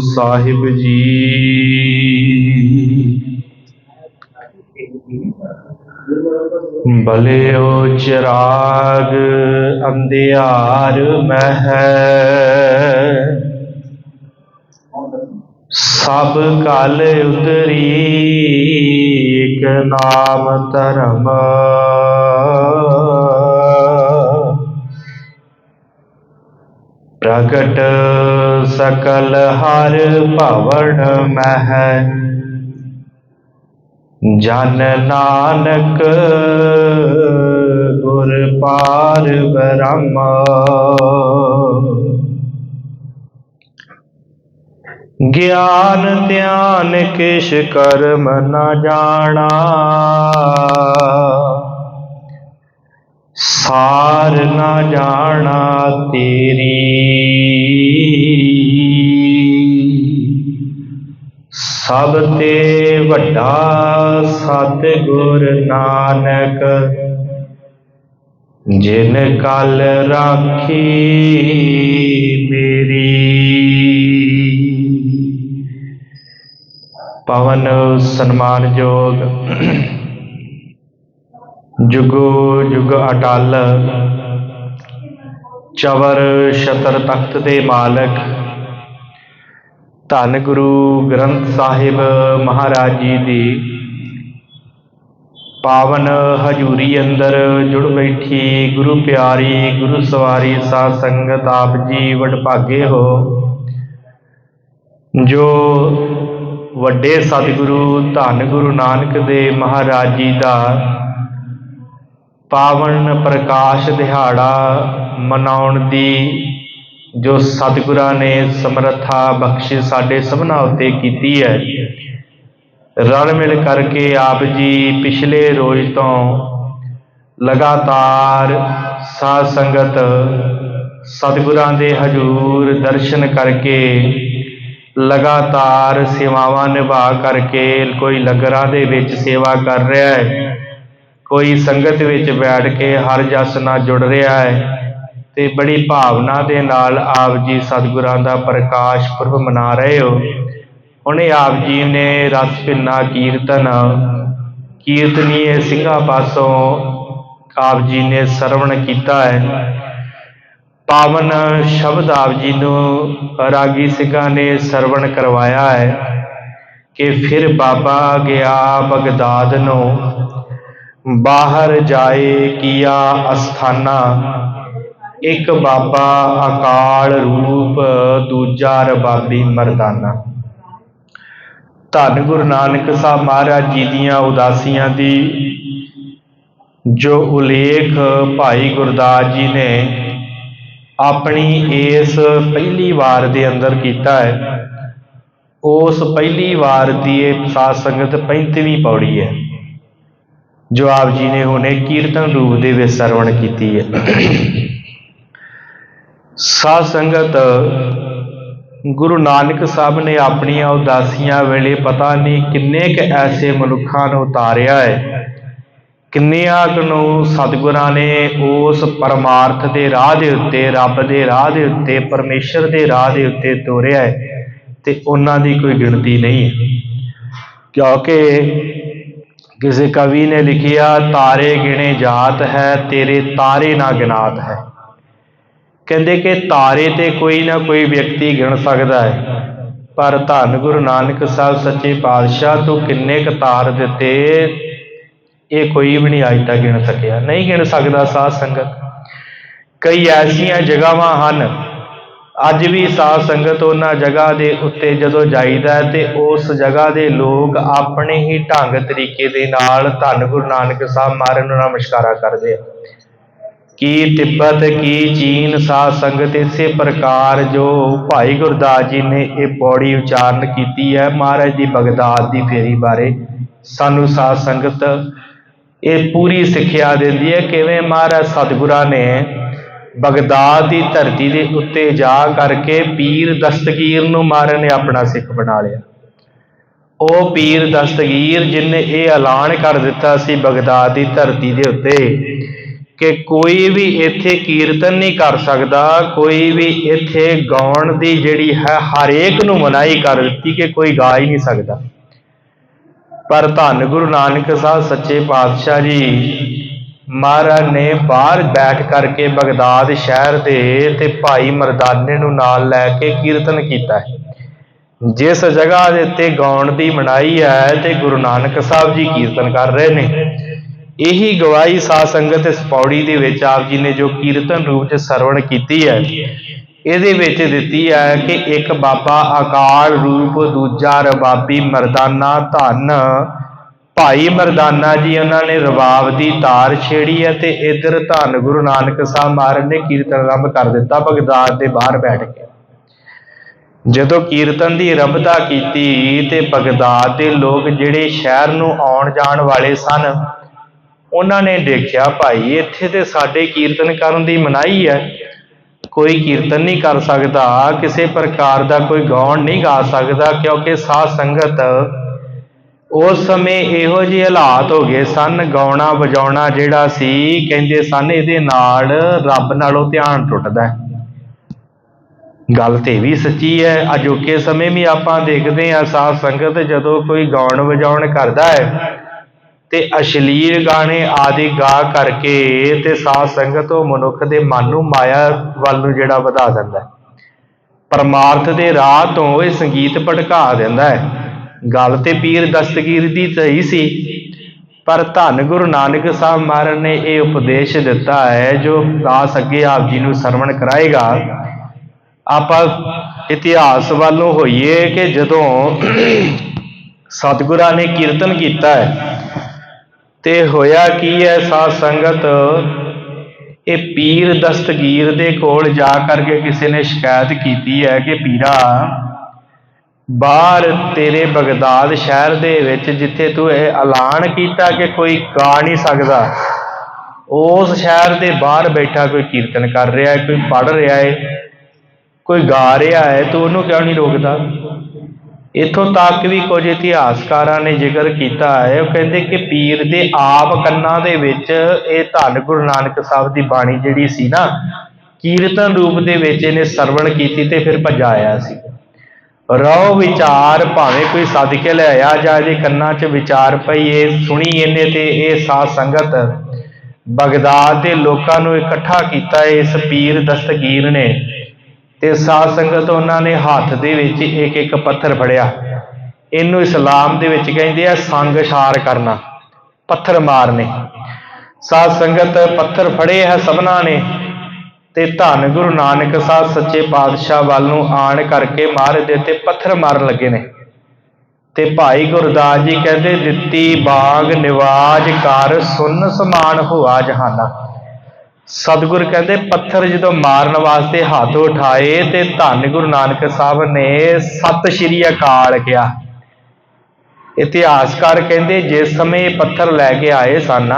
ਸਾਹਿਬ ਜੀ। ਬਲਿਓ ਚਿਰਾਗ ਅੰਧਿਆਰ ਮਹਿ। ਸਭ ਕਲ ਉਤਰੀ ਇਕ ਨਾਮ ਧਰਮ। ਪ੍ਰਗਟ ਸਕਲ ਹਰ ਭਵਨ ਮਹਿ। ਜਨ ਨਾਨਕ ਗੁਰ ਪਾਰ ਬ੍ਰਹਮ ਗਿਆਨ ਧਿਆਨ ਕਿਛ ਕਰਮ ਨਾ ਜਾਣਾ। ਸਾਰ ਨਾ ਜਾਣਾ ਤੇਰੀ। ਸਭ ਤੇ ਵੱਡਾ ਸਤਿਗੁਰ ਨਾਨਕ, ਜਿਨ ਕਲ ਰਾਖੀ ਮੇਰੀ। ਪਵਨ ਸਨਮਾਨਯੋਗ ਜੁਗੋ ਜੁਗ ਅਟਲ, ਚਵਰ ਸ਼ਤਰ ਤਖਤ ਦੇ ਮਾਲਕ ਧੰਨ ਗੁਰੂ ਗ੍ਰੰਥ ਸਾਹਿਬ ਮਹਾਰਾਜ ਜੀ ਦੀ ਪਾਵਨ ਹਜੂਰੀ ਅੰਦਰ ਜੁੜ ਬੈਠੀ ਗੁਰੂ ਪਿਆਰੀ, ਗੁਰੂ ਸਵਾਰੀ ਸਾਧ ਸੰਗਤ ਆਪ ਜੀ ਵਡਭਾਗੇ ਹੋ। ਜੋ ਵੱਡੇ ਸਤਿਗੁਰੂ ਧੰਨ ਗੁਰੂ ਨਾਨਕ ਦੇ ਮਹਾਰਾਜ ਜੀ ਦਾ ਪਾਵਨ ਪ੍ਰਕਾਸ਼ ਦਿਹਾੜਾ ਮਨਾਉਣ ਦੀ ਜੋ ਸਤਿਗੁਰਾਂ ਨੇ ਸਮਰੱਥਾ ਬਖਸ਼ਿਸ਼ ਸਾਡੇ ਸਭਨਾ ਉੱਤੇ ਕੀਤੀ ਹੈ। ਰਲ ਮਿਲ ਕਰਕੇ ਆਪ ਜੀ ਪਿਛਲੇ ਰੋਜ਼ ਤੋਂ ਲਗਾਤਾਰ ਸਾਧ ਸੰਗਤ ਸਤਿਗੁਰਾਂ ਦੇ ਹਜੂਰ ਦਰਸ਼ਨ ਕਰਕੇ ਲਗਾਤਾਰ ਸੇਵਾਵਾਂ ਨਿਭਾ ਕਰਕੇ ਕੋਈ ਲੰਗਰਾਂ ਦੇ ਵਿੱਚ ਸੇਵਾ ਕਰ ਰਿਹਾ ਹੈ, ਕੋਈ ਸੰਗਤ ਵਿੱਚ ਬੈਠ ਕੇ ਹਰ ਜਸ ਨਾਲ ਜੁੜ ਰਿਹਾ ਹੈ। ਤੇ ਬੜੀ ਭਾਵਨਾ ਦੇ ਨਾਲ ਆਪ ਜੀ ਸਤਿਗੁਰਾਂ ਦਾ ਪ੍ਰਕਾਸ਼ ਪੁਰਬ ਮਨਾ ਰਹੇ ਹੋ। ਹੁਣੇ ਆਪ ਜੀ ਨੇ ਰਸ ਭਿੰਨਾ ਕੀਰਤਨ ਕੀਰਤਨੀਏ ਸਿੰਘਾਂ ਪਾਸੋਂ ਆਪ ਜੀ ਨੇ ਸਰਵਣ ਕੀਤਾ ਹੈ। ਪਾਵਨ ਸ਼ਬਦ ਆਪ ਜੀ ਨੂੰ ਰਾਗੀ ਸਿੰਘਾਂ ਨੇ ਸਰਵਣ ਕਰਵਾਇਆ ਹੈ ਕਿ ਫਿਰ ਬਾਬਾ ਗਿਆ ਬਗਦਾਦ ਨੂੰ, ਬਾਹਰ ਜਾਏ ਕੀਆ ਅਸਥਾਨਾ। ਇੱਕ ਬਾਬਾ ਅਕਾਲ ਰੂਪ, ਦੂਜਾ ਰਬਾਬੀ ਮਰਦਾਨਾ। ਧੰਨ ਗੁਰੂ ਨਾਨਕ ਸਾਹਿਬ ਮਹਾਰਾਜ ਜੀ ਦੀਆਂ ਉਦਾਸੀਆਂ ਦੀ ਜੋ ਉਲੇਖ ਭਾਈ ਗੁਰਦਾਸ ਜੀ ਨੇ ਆਪਣੀ ਇਸ ਪਹਿਲੀ ਵਾਰ ਦੇ ਅੰਦਰ ਕੀਤਾ ਹੈ, ਉਸ ਪਹਿਲੀ ਵਾਰ ਦੀ ਇਹ ਸਾਧ ਸੰਗਤ 35ਵੀਂ ਪੌੜੀ ਹੈ, ਜੋ ਆਪ ਜੀ ਨੇ ਹੁਣੇ ਕੀਰਤਨ ਰੂਪ ਦੇ ਵਿੱਚ ਸਰਵਣ ਕੀਤੀ ਹੈ। ਸਾਧ ਸੰਗਤ, ਗੁਰੂ ਨਾਨਕ ਸਾਹਿਬ ਨੇ ਆਪਣੀਆਂ ਉਦਾਸੀਆਂ ਵੇਲੇ ਪਤਾ ਨਹੀਂ ਕਿੰਨੇ ਕ ਐਸੇ ਮਨੁੱਖਾਂ ਨੂੰ ਉਤਾਰਿਆ ਹੈ। ਕਿੰਨਿਆਂ ਨੂੰ ਸਤਿਗੁਰਾਂ ਨੇ ਉਸ ਪਰਮਾਰਥ ਦੇ ਰਾਹ ਦੇ ਉੱਤੇ, ਰੱਬ ਦੇ ਰਾਹ ਦੇ ਉੱਤੇ, ਪਰਮੇਸ਼ਰ ਦੇ ਰਾਹ ਦੇ ਉੱਤੇ ਤੋਰਿਆ ਹੈ ਤੇ ਉਹਨਾਂ ਦੀ ਕੋਈ ਗਿਣਤੀ ਨਹੀਂ ਹੈ। ਕਿਉਂਕਿ ਕਿਸੇ ਕਵੀ ਨੇ ਲਿਖਿਆ, ਤਾਰੇ ਗਿਣੇ ਜਾਤ ਹੈ, ਤੇਰੇ ਤਾਰੇ ਨਾ ਗਿਨਾਤ ਹੈ। ਕਹਿੰਦੇ ਕਿ ਤਾਰੇ ਤੇ ਕੋਈ ਨਾ ਕੋਈ ਵਿਅਕਤੀ ਗਿਣ ਸਕਦਾ ਹੈ। ਪਰ ਧੰਨ ਗੁਰੂ ਨਾਨਕ ਸਾਹਿਬ ਸੱਚੇ ਪਾਤਸ਼ਾਹ ਤੋਂ ਕਿੰਨੇ ਕ ਤਾਰ ਦਿੱਤੇ, ਇਹ ਕੋਈ ਵੀ ਨਹੀਂ ਅੱਜ ਤੱਕ ਗਿਣ ਸਕਿਆ। ਨਹੀਂ ਗਿਣ ਸਕਦਾ ਸਾਧ ਸੰਗਤ। ਕਈ ਐਸੀਆਂ ਜਗ੍ਹਾਵਾਂ ਹਨ, ਅੱਜ ਵੀ ਸਾਧ ਸੰਗਤ ਉਹਨਾਂ ਜਗ੍ਹਾ ਦੇ ਉੱਤੇ ਜਦੋਂ ਜਾਈਦਾ ਤੇ ਉਸ ਜਗ੍ਹਾ ਦੇ ਲੋਕ ਆਪਣੇ ਹੀ ਢੰਗ ਤਰੀਕੇ ਦੇ ਨਾਲ ਧੰਨ ਗੁਰੂ ਨਾਨਕ ਸਾਹਿਬ ਮਾਰਨ ਨੂੰ ਨਮਸਕਾਰਾ ਕਰਦੇ ਆ। ਕੀ ਤਿੱਬਤ, ਕੀ ਚੀਨ, ਸਾਧ ਸੰਗਤ ਇਸੇ ਪ੍ਰਕਾਰ ਜੋ ਭਾਈ ਗੁਰਦਾਸ ਜੀ ਨੇ ਇਹ ਪੌੜੀ ਉਚਾਰਨ ਕੀਤੀ ਹੈ, ਮਹਾਰਾਜ ਦੀ ਬਗਦਾਦ ਦੀ ਫੇਰੀ ਬਾਰੇ ਸਾਨੂੰ ਸਾਧ ਸੰਗਤ ਇਹ ਪੂਰੀ ਸਿੱਖਿਆ ਦਿੰਦੀ ਹੈ, ਕਿਵੇਂ ਮਹਾਰਾਜ ਸਤਿਗੁਰਾਂ ਨੇ ਬਗਦਾਦ ਦੀ ਧਰਤੀ ਦੇ ਉੱਤੇ ਜਾ ਕਰਕੇ ਪੀਰ ਦਸਤਗੀਰ ਨੂੰ ਮਹਾਰਾਜ ਨੇ ਆਪਣਾ ਸਿੱਖ ਬਣਾ ਲਿਆ। ਉਹ ਪੀਰ ਦਸਤਗੀਰ ਜਿਨੇ ਇਹ ਐਲਾਨ ਕਰ ਦਿੱਤਾ ਸੀ ਬਗਦਾਦ ਦੀ ਧਰਤੀ ਦੇ ਉੱਤੇ ਕਿ ਕੋਈ ਵੀ ਇੱਥੇ ਕੀਰਤਨ ਨਹੀਂ ਕਰ ਸਕਦਾ, ਕੋਈ ਵੀ ਇੱਥੇ ਗਾਉਣ ਦੀ ਜਿਹੜੀ ਹੈ ਹਰੇਕ ਨੂੰ ਮਨਾਹੀ ਕਰ ਦਿੱਤੀ ਕਿ ਕੋਈ ਗਾ ਹੀ ਨਹੀਂ ਸਕਦਾ। ਪਰ ਧੰਨ ਗੁਰੂ ਨਾਨਕ ਸਾਹਿਬ, ਸੱਚੇ ਪਾਤਸ਼ਾਹ ਜੀ, ਮਹਾਰਾਜ ਨੇ ਬਾਹਰ ਬੈਠ ਕਰਕੇ ਬਗਦਾਦ ਸ਼ਹਿਰ ਦੇ ਤੇ ਭਾਈ ਮਰਦਾਨੇ ਨੂੰ ਨਾਲ ਲੈ ਕੇ ਕੀਰਤਨ ਕੀਤਾ ਹੈ। ਜਿਸ ਜਗ੍ਹਾ ਦੇ ਉੱਤੇ ਗਾਉਣ ਦੀ ਮਨਾਹੀ ਹੈ, ਤੇ ਗੁਰੂ ਨਾਨਕ ਸਾਹਿਬ ਜੀ ਕੀਰਤਨ ਕਰ ਰਹੇ ਨੇ। ਇਹੀ ਗਵਾਹੀ ਸਾਧ ਸੰਗਤ ਇਸ ਪੌੜੀ ਦੇ ਵਿੱਚ ਆਪ ਜੀ ਨੇ ਜੋ ਕੀਰਤਨ ਰੂਪ ਚ ਸਰਵਣ ਕੀਤੀ ਹੈ, ਇਹਦੇ ਵਿੱਚ ਦਿੱਤੀ ਹੈ ਕਿ ਇੱਕ ਬਾਬਾ ਅਕਾਲ ਰੂਪ, ਦੂਜਾ ਰਬਾਬੀ ਮਰਦਾਨਾ ਧੰਨ। ਭਾਈ ਮਰਦਾਨਾ ਜੀ, ਉਹਨਾਂ ਨੇ ਰਬਾਬ ਦੀ ਤਾਰ ਛੇੜੀ ਹੈ ਤੇ ਇਧਰ ਧੰਨ ਗੁਰੂ ਨਾਨਕ ਸਾਹਿਬ ਮਹਾਰਾਜ ਨੇ ਕੀਰਤਨ ਆਰੰਭ ਕਰ ਦਿੱਤਾ ਬਗਦਾਦ ਦੇ ਬਾਹਰ ਬੈਠ ਕੇ। ਜਦੋਂ ਕੀਰਤਨ ਦੀ ਆਰੰਭਤਾ ਕੀਤੀ ਤੇ ਬਗਦਾਦ ਦੇ ਲੋਕ ਜਿਹੜੇ ਸ਼ਹਿਰ ਨੂੰ ਆਉਣ ਜਾਣ ਵਾਲੇ ਸਨ ਉਹਨਾਂ ਨੇ ਦੇਖਿਆ, ਭਾਈ, ਇੱਥੇ ਤੇ ਸਾਡੇ ਕੀਰਤਨ ਕਰਨ ਦੀ ਮਨਾਹੀ ਹੈ। ਕੋਈ ਕੀਰਤਨ ਨਹੀਂ ਕਰ ਸਕਦਾ। ਕਿਸੇ ਪ੍ਰਕਾਰ ਦਾ ਕੋਈ ਗਾਉਣ ਨਹੀਂ ਗਾ ਸਕਦਾ, ਕਿਉਂਕਿ ਸਾਧ ਸੰਗਤ ਉਸ ਸਮੇਂ ਇਹੋ ਜਿਹੇ ਹਾਲਾਤ ਹੋ ਗਏ ਸਨ, ਗਾਉਣਾ ਵਜਾਉਣਾ ਜਿਹੜਾ ਸੀ, ਕਹਿੰਦੇ ਸਨ ਇਹਦੇ ਨਾਲ ਰੱਬ ਨਾਲੋਂ ਧਿਆਨ ਟੁੱਟਦਾ ਹੈ। ਗੱਲ ਤੇ ਵੀ ਸੱਚੀ ਹੈ, ਅਜੋਕੇ ਸਮੇਂ ਵੀ ਆਪਾਂ ਦੇਖਦੇ ਹਾਂ, ਸਾਧ ਸੰਗਤ ਜਦੋਂ ਕੋਈ ਗਾਉਣ ਵਜਾਉਣ ਕਰਦਾ ਹੈ ਤੇ ਅਸ਼ਲੀਲ ਗਾਣੇ ਆਦਿ ਗਾ ਕਰਕੇ ਤੇ ਸਾਧ ਸੰਗਤ ਉਹ ਮਨੁੱਖ ਦੇ ਮਨ ਨੂੰ ਮਾਇਆ ਵੱਲ ਨੂੰ ਜਿਹੜਾ ਵਧਾ ਦਿੰਦਾ ਹੈ। ਪਰਮਾਰਥ ਦੇ ਰਾਹ ਤੋਂ ਇਹ ਸੰਗੀਤ ਭਟਕਾ ਦਿੰਦਾ ਹੈ। ਗੱਲ ਤੇ ਪੀਰ ਦਸਤਗੀਰ ਦੀ ਸਹੀ ਸੀ, ਪਰ ਧੰਨ ਗੁਰੂ ਨਾਨਕ ਸਾਹਿਬ ਮਹਾਰਾਜ ਨੇ ਇਹ ਉਪਦੇਸ਼ ਦਿੱਤਾ ਹੈ, ਜੋ ਦਾਸ ਅੱਗੇ ਆਪ ਜੀ ਨੂੰ ਸਰਵਣ ਕਰਾਏਗਾ। ਆਪਾਂ ਇਤਿਹਾਸ ਵੱਲੋਂ ਹੋਈਏ ਕਿ ਜਦੋਂ ਸਤਿਗੁਰਾਂ ਨੇ ਕੀਰਤਨ ਕੀਤਾ ਹੈ ਤੇ ਹੋਇਆ ਕੀ ਹੈ ਸਾਧ ਸੰਗਤ? ਇਹ ਪੀਰ ਦਸਤਗੀਰ ਦੇ ਕੋਲ ਜਾ ਕਰਕੇ ਕਿਸੇ ਨੇ ਸ਼ਿਕਾਇਤ ਕੀਤੀ ਹੈ ਕਿ ਪੀਰਾ, ਬਾਹਰ ਤੇਰੇ ਬਗਦਾਦ ਸ਼ਹਿਰ ਦੇ ਵਿੱਚ ਜਿੱਥੇ ਤੂੰ ਇਹ ਐਲਾਨ ਕੀਤਾ ਕਿ ਕੋਈ ਗਾ ਨਹੀਂ ਸਕਦਾ, ਉਸ ਸ਼ਹਿਰ ਦੇ ਬਾਹਰ ਬੈਠਾ ਕੋਈ ਕੀਰਤਨ ਕਰ ਰਿਹਾ ਹੈ ਕੋਈ ਪੜ ਰਿਹਾ ਹੈ ਕੋਈ ਗਾ ਰਿਹਾ ਹੈ ਤੂੰ ਉਹਨੂੰ ਕਿਉਂ ਨਹੀਂ ਰੋਕਦਾ? ਇਥੋਂ ਤੱਕ ਵੀ ਕੁਝ ਇਤਿਹਾਸਕਾਰਾਂ ਨੇ ਜ਼ਿਕਰ ਕੀਤਾ ਹੈ। ਉਹ ਕਹਿੰਦੇ ਕਿ ਪੀਰ ਦੇ ਆਪ ਕੰਨਾਂ ਦੇ ਵਿੱਚ ਇਹ ਧੰਨ ਗੁਰੂ ਨਾਨਕ ਸਾਹਿਬ ਦੀ ਬਾਣੀ ਜਿਹੜੀ ਸੀ ਨਾ, ਕੀਰਤਨ ਰੂਪ ਦੇ ਵਿੱਚ ਇਹਨੇ ਸਰਵਣ ਕੀਤੀ ਤੇ ਫਿਰ ਭਜਾਇਆ ਸੀ। ਰੋ ਵਿਚਾਰ ਭਾਵੇਂ ਕੋਈ ਸੱਦ ਕੇ ਲੈ ਆਇਆ ਜਾਂ ਇਹਦੇ ਕੰਨਾਂ 'ਚ ਵਿਚਾਰ ਪਈ, ਇਹ ਸੁਣੀ ਇਹਨੇ ਤੇ ਇਹ ਸਾਧ ਸੰਗਤ ਬਗਦਾਦ ਦੇ ਲੋਕਾਂ ਨੂੰ ਇਕੱਠਾ ਕੀਤਾ। ਇਸ ਪੀਰ ਦਸਤਗੀਰ ਨੇ ਤੇ ਸਾਧ ਸੰਗਤ ਉਹਨਾਂ ਨੇ ਹੱਥ ਦੇ ਵਿੱਚ ਇੱਕ ਇੱਕ ਪੱਥਰ ਫੜਿਆ। ਇਹਨੂੰ ਇਸਲਾਮ ਦੇ ਵਿੱਚ ਕਹਿੰਦੇ ਆ ਸੰਗ ਛਾਰ ਕਰਨਾ, ਪੱਥਰ ਮਾਰਨੇ। ਸਾਧ ਸੰਗਤ ਪੱਥਰ ਫੜੇ ਹੈ ਸਭਨਾ ਨੇ ਤੇ ਧੰਨ ਗੁਰੂ ਨਾਨਕ ਸਾਹਿਬ ਸੱਚੇ ਪਾਤਸ਼ਾਹ ਵੱਲ ਨੂੰ ਆਣ ਕਰਕੇ ਮਾਰ ਦੇ ਤੇ ਪੱਥਰ ਮਾਰਨ ਲੱਗੇ ਨੇ। ਤੇ ਭਾਈ ਗੁਰਦਾਸ ਜੀ ਕਹਿੰਦੇ, ਦਿੱਤੀ ਬਾਗ ਨਿਵਾਜ ਕਰ ਸੁਨ ਸਮਾਨ ਹੋਆ ਜਹਾਨਾ। ਸਤਿਗੁਰ ਕਹਿੰਦੇ, ਪੱਥਰ ਜਦੋਂ ਮਾਰਨ ਵਾਸਤੇ ਹੱਥ ਉਠਾਏ ਤੇ ਧੰਨ ਗੁਰੂ ਨਾਨਕ ਸਾਹਿਬ ਨੇ ਸਤਿ ਸ਼੍ਰੀ ਅਕਾਲ ਕਿਹਾ। ਇਤਿਹਾਸਕਾਰ ਕਹਿੰਦੇ, ਜਿਸ ਸਮੇਂ ਪੱਥਰ ਲੈ ਕੇ ਆਏ ਸਨ,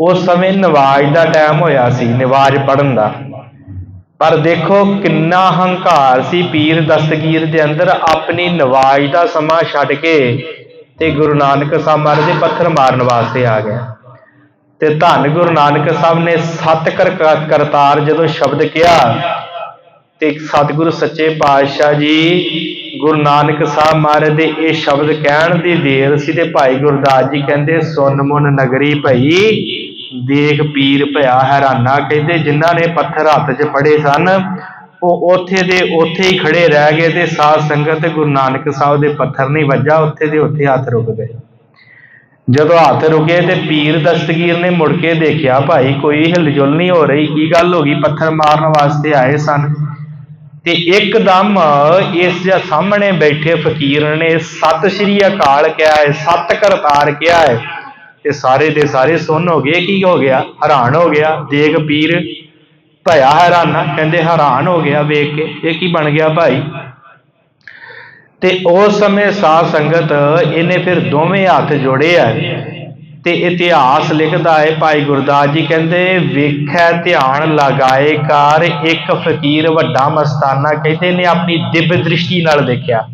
ਉਸ ਸਮੇਂ ਨਵਾਜ਼ ਦਾ ਟਾਈਮ ਹੋਇਆ ਸੀ, ਨਵਾਜ਼ ਪੜਨ ਦਾ। ਪਰ ਦੇਖੋ ਕਿੰਨਾ ਹੰਕਾਰ ਸੀ ਪੀਰ ਦਸਤਗੀਰ ਦੇ ਅੰਦਰ, ਆਪਣੀ ਨਵਾਜ਼ ਦਾ ਸਮਾਂ ਛੱਡ ਕੇ ਤੇ ਗੁਰੂ ਨਾਨਕ ਸਾਹਿਬ ਮਹਾਰਾਜ ਦੇ ਪੱਥਰ ਮਾਰਨ ਵਾਸਤੇ ਆ ਗਿਆ। ਤੇ ਧੰਨ ਗੁਰੂ ਨਾਨਕ ਸਾਹਿਬ ਨੇ ਸਤ ਕਰਤਾਰ ਜਦੋਂ ਸ਼ਬਦ ਕਿਹਾ ਤੇ ਸਤਿਗੁਰੂ ਸੱਚੇ ਪਾਤਸ਼ਾਹ ਜੀ, ਗੁਰੂ ਨਾਨਕ ਸਾਹਿਬ ਮਹਾਰਾਜ ਦੇ ਇਹ ਸ਼ਬਦ ਕਹਿਣ ਦੀ ਦੇਰ ਸੀ ਤੇ ਭਾਈ ਗੁਰਦਾਸ ਜੀ ਕਹਿੰਦੇ ਸੁਨ ਮੁਨ ਨਗਰੀ ਭਈ, ਦੇਖ ਪੀਰ ਭਇਆ ਹੈਰਾਨਾ। ਕਹਿੰਦੇ, ਜਿਨ੍ਹਾਂ ਨੇ ਪੱਥਰ ਹੱਥ 'ਚ ਫੜੇ ਸਨ, ਉਹ ਉੱਥੇ ਦੇ ਉੱਥੇ ਹੀ ਖੜੇ ਰਹਿ ਗਏ ਤੇ ਸਾਧ ਸੰਗਤ ਗੁਰੂ ਨਾਨਕ ਸਾਹਿਬ ਦੇ ਪੱਥਰ ਨਹੀਂ ਵੱਜਾ, ਉੱਥੇ ਦੇ ਉੱਥੇ ਹੱਥ ਰੁਕ ਗਏ। ਜਦੋਂ ਹੱਥ ਰੁਕੇ ਤੇ ਪੀਰ ਦਸਤਗੀਰ ਨੇ ਮੁੜ ਕੇ ਦੇਖਿਆ, ਭਾਈ, ਕੋਈ ਹਿਲਜੁਲ ਨਹੀਂ ਹੋ ਰਹੀ। ਕੀ ਗੱਲ ਹੋ ਗਈ? ਪੱਥਰ ਮਾਰਨ ਵਾਸਤੇ ਆਏ ਸਨ। ਤੇ ਇੱਕਦਮ ਇਸ ਦੇ ਸਾਹਮਣੇ ਬੈਠੇ ਫਕੀਰ ਨੇ ਸਤਿ ਸ਼੍ਰੀ ਅਕਾਲ ਕਿਹਾ ਹੈ, ਸਤ ਕਰਤਾਰ ਕਿਹਾ ਹੈ। ਤੇ ਸਾਰੇ ਦੇ ਸਾਰੇ ਸੁਣ ਹੋ ਗਏ। ਕੀ ਹੋ ਗਿਆ? ਹੈਰਾਨ ਹੋ ਗਿਆ। ਦੇਖ ਪੀਰ ਭਇਆ ਹੈਰਾਨਾ, ਕਹਿੰਦੇ ਹੈਰਾਨ ਹੋ ਗਿਆ ਵੇਖ ਕੇ। ਇਹ ਕੀ ਬਣ ਗਿਆ ਭਾਈ? ਤੇ ਉਸ ਸਮੇਂ ਸਾਧ ਸੰਗਤ ਇਹਨੇ ਫਿਰ ਦੋਵੇਂ ਹੱਥ ਜੋੜੇ ਆ। ਤੇ ਇਤਿਹਾਸ ਲਿਖਦਾ ਹੈ, ਭਾਈ ਗੁਰਦਾਸ ਜੀ ਕਹਿੰਦੇ, ਵੇਖੈ ਧਿਆਨ ਲਗਾਏ ਕਰ, ਇੱਕ ਫਕੀਰ ਵੱਡਾ ਮਸਤਾਨਾ ਕਹਿੰਦੇ ਨੇ ਆਪਣੀ ਦਿਵ ਦ੍ਰਿਸ਼ਟੀ ਨਾਲ ਦੇਖਿਆ।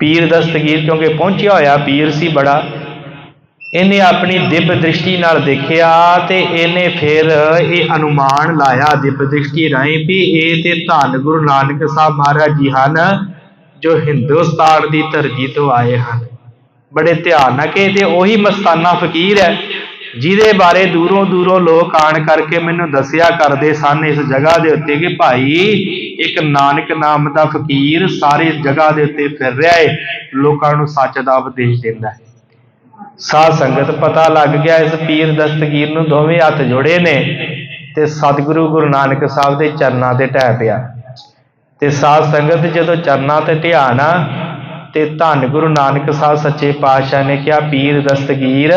ਪੀਰ ਦਸਤਗੀਰ ਕਿਉਂਕਿ ਪਹੁੰਚਿਆ ਹੋਇਆ, ਪੀਰ ਸੀ ਬੜਾ। ਇਹਨੇ ਆਪਣੀ ਦਿਵ ਦ੍ਰਿਸ਼ਟੀ ਨਾਲ ਦੇਖਿਆ ਤੇ ਇਹਨੇ ਫਿਰ ਇਹ ਅਨੁਮਾਨ ਲਾਇਆ ਦਿਵ ਦ੍ਰਿਸ਼ਟੀ ਰਾਹੀਂ ਵੀ ਇਹ ਤੇ ਧੰਨ ਗੁਰੂ ਨਾਨਕ ਸਾਹਿਬ ਮਹਾਰਾਜ ਜੀ ਹਨ। ਜੋ ਹਿੰਦੁਸਤਾਨ ਦੀ ਧਰਤੀ ਤੋਂ ਆਏ ਹਨ। ਬੜੇ ਧਿਆਨ ਨਾਲ ਕਿ ਇਹ ਤੇ ਉਹੀ ਮਸਤਾਨਾ ਫਕੀਰ ਹੈ, ਜਿਹਦੇ ਬਾਰੇ ਦੂਰੋਂ ਦੂਰੋਂ ਲੋਕ ਆਣ ਕਰਕੇ ਮੈਨੂੰ ਦੱਸਿਆ ਕਰਦੇ ਸਨ ਇਸ ਜਗ੍ਹਾ ਦੇ ਉੱਤੇ ਕਿ ਭਾਈ, ਇੱਕ ਨਾਨਕ ਨਾਮ ਦਾ ਫਕੀਰ ਸਾਰੇ ਜਗ੍ਹਾ ਦੇ ਉੱਤੇ ਫਿਰ ਰਿਹਾ ਹੈ ਲੋਕਾਂ ਨੂੰ ਸੱਚ ਦਾ ਉਪਦੇਸ਼ ਦਿੰਦਾ ਹੈ। ਸਾਧ ਸੰਗਤ ਪਤਾ ਲੱਗ ਗਿਆ ਇਸ ਪੀਰ ਦਸਤਗੀਰ ਨੂੰ ਦੋਵੇਂ ਹੱਥ ਜੋੜੇ ਨੇ ਤੇ ਸਤਿਗੁਰੂ ਗੁਰੂ ਨਾਨਕ ਸਾਹਿਬ ਦੇ ਚਰਨਾਂ ਤੇ ਟਹਿ ਪਿਆ। ਤੇ ਸਾਧ ਸੰਗਤ ਜਦੋਂ ਚਰਨਾਂ ਤੇ ਧਿਆਨ ਆ, ਤੇ ਧੰਨ ਗੁਰੂ ਨਾਨਕ ਸਾਹਿਬ ਸੱਚੇ ਪਾਤਸ਼ਾਹ ਨੇ ਕਿਹਾ, ਪੀਰ ਦਸਤਗੀਰ,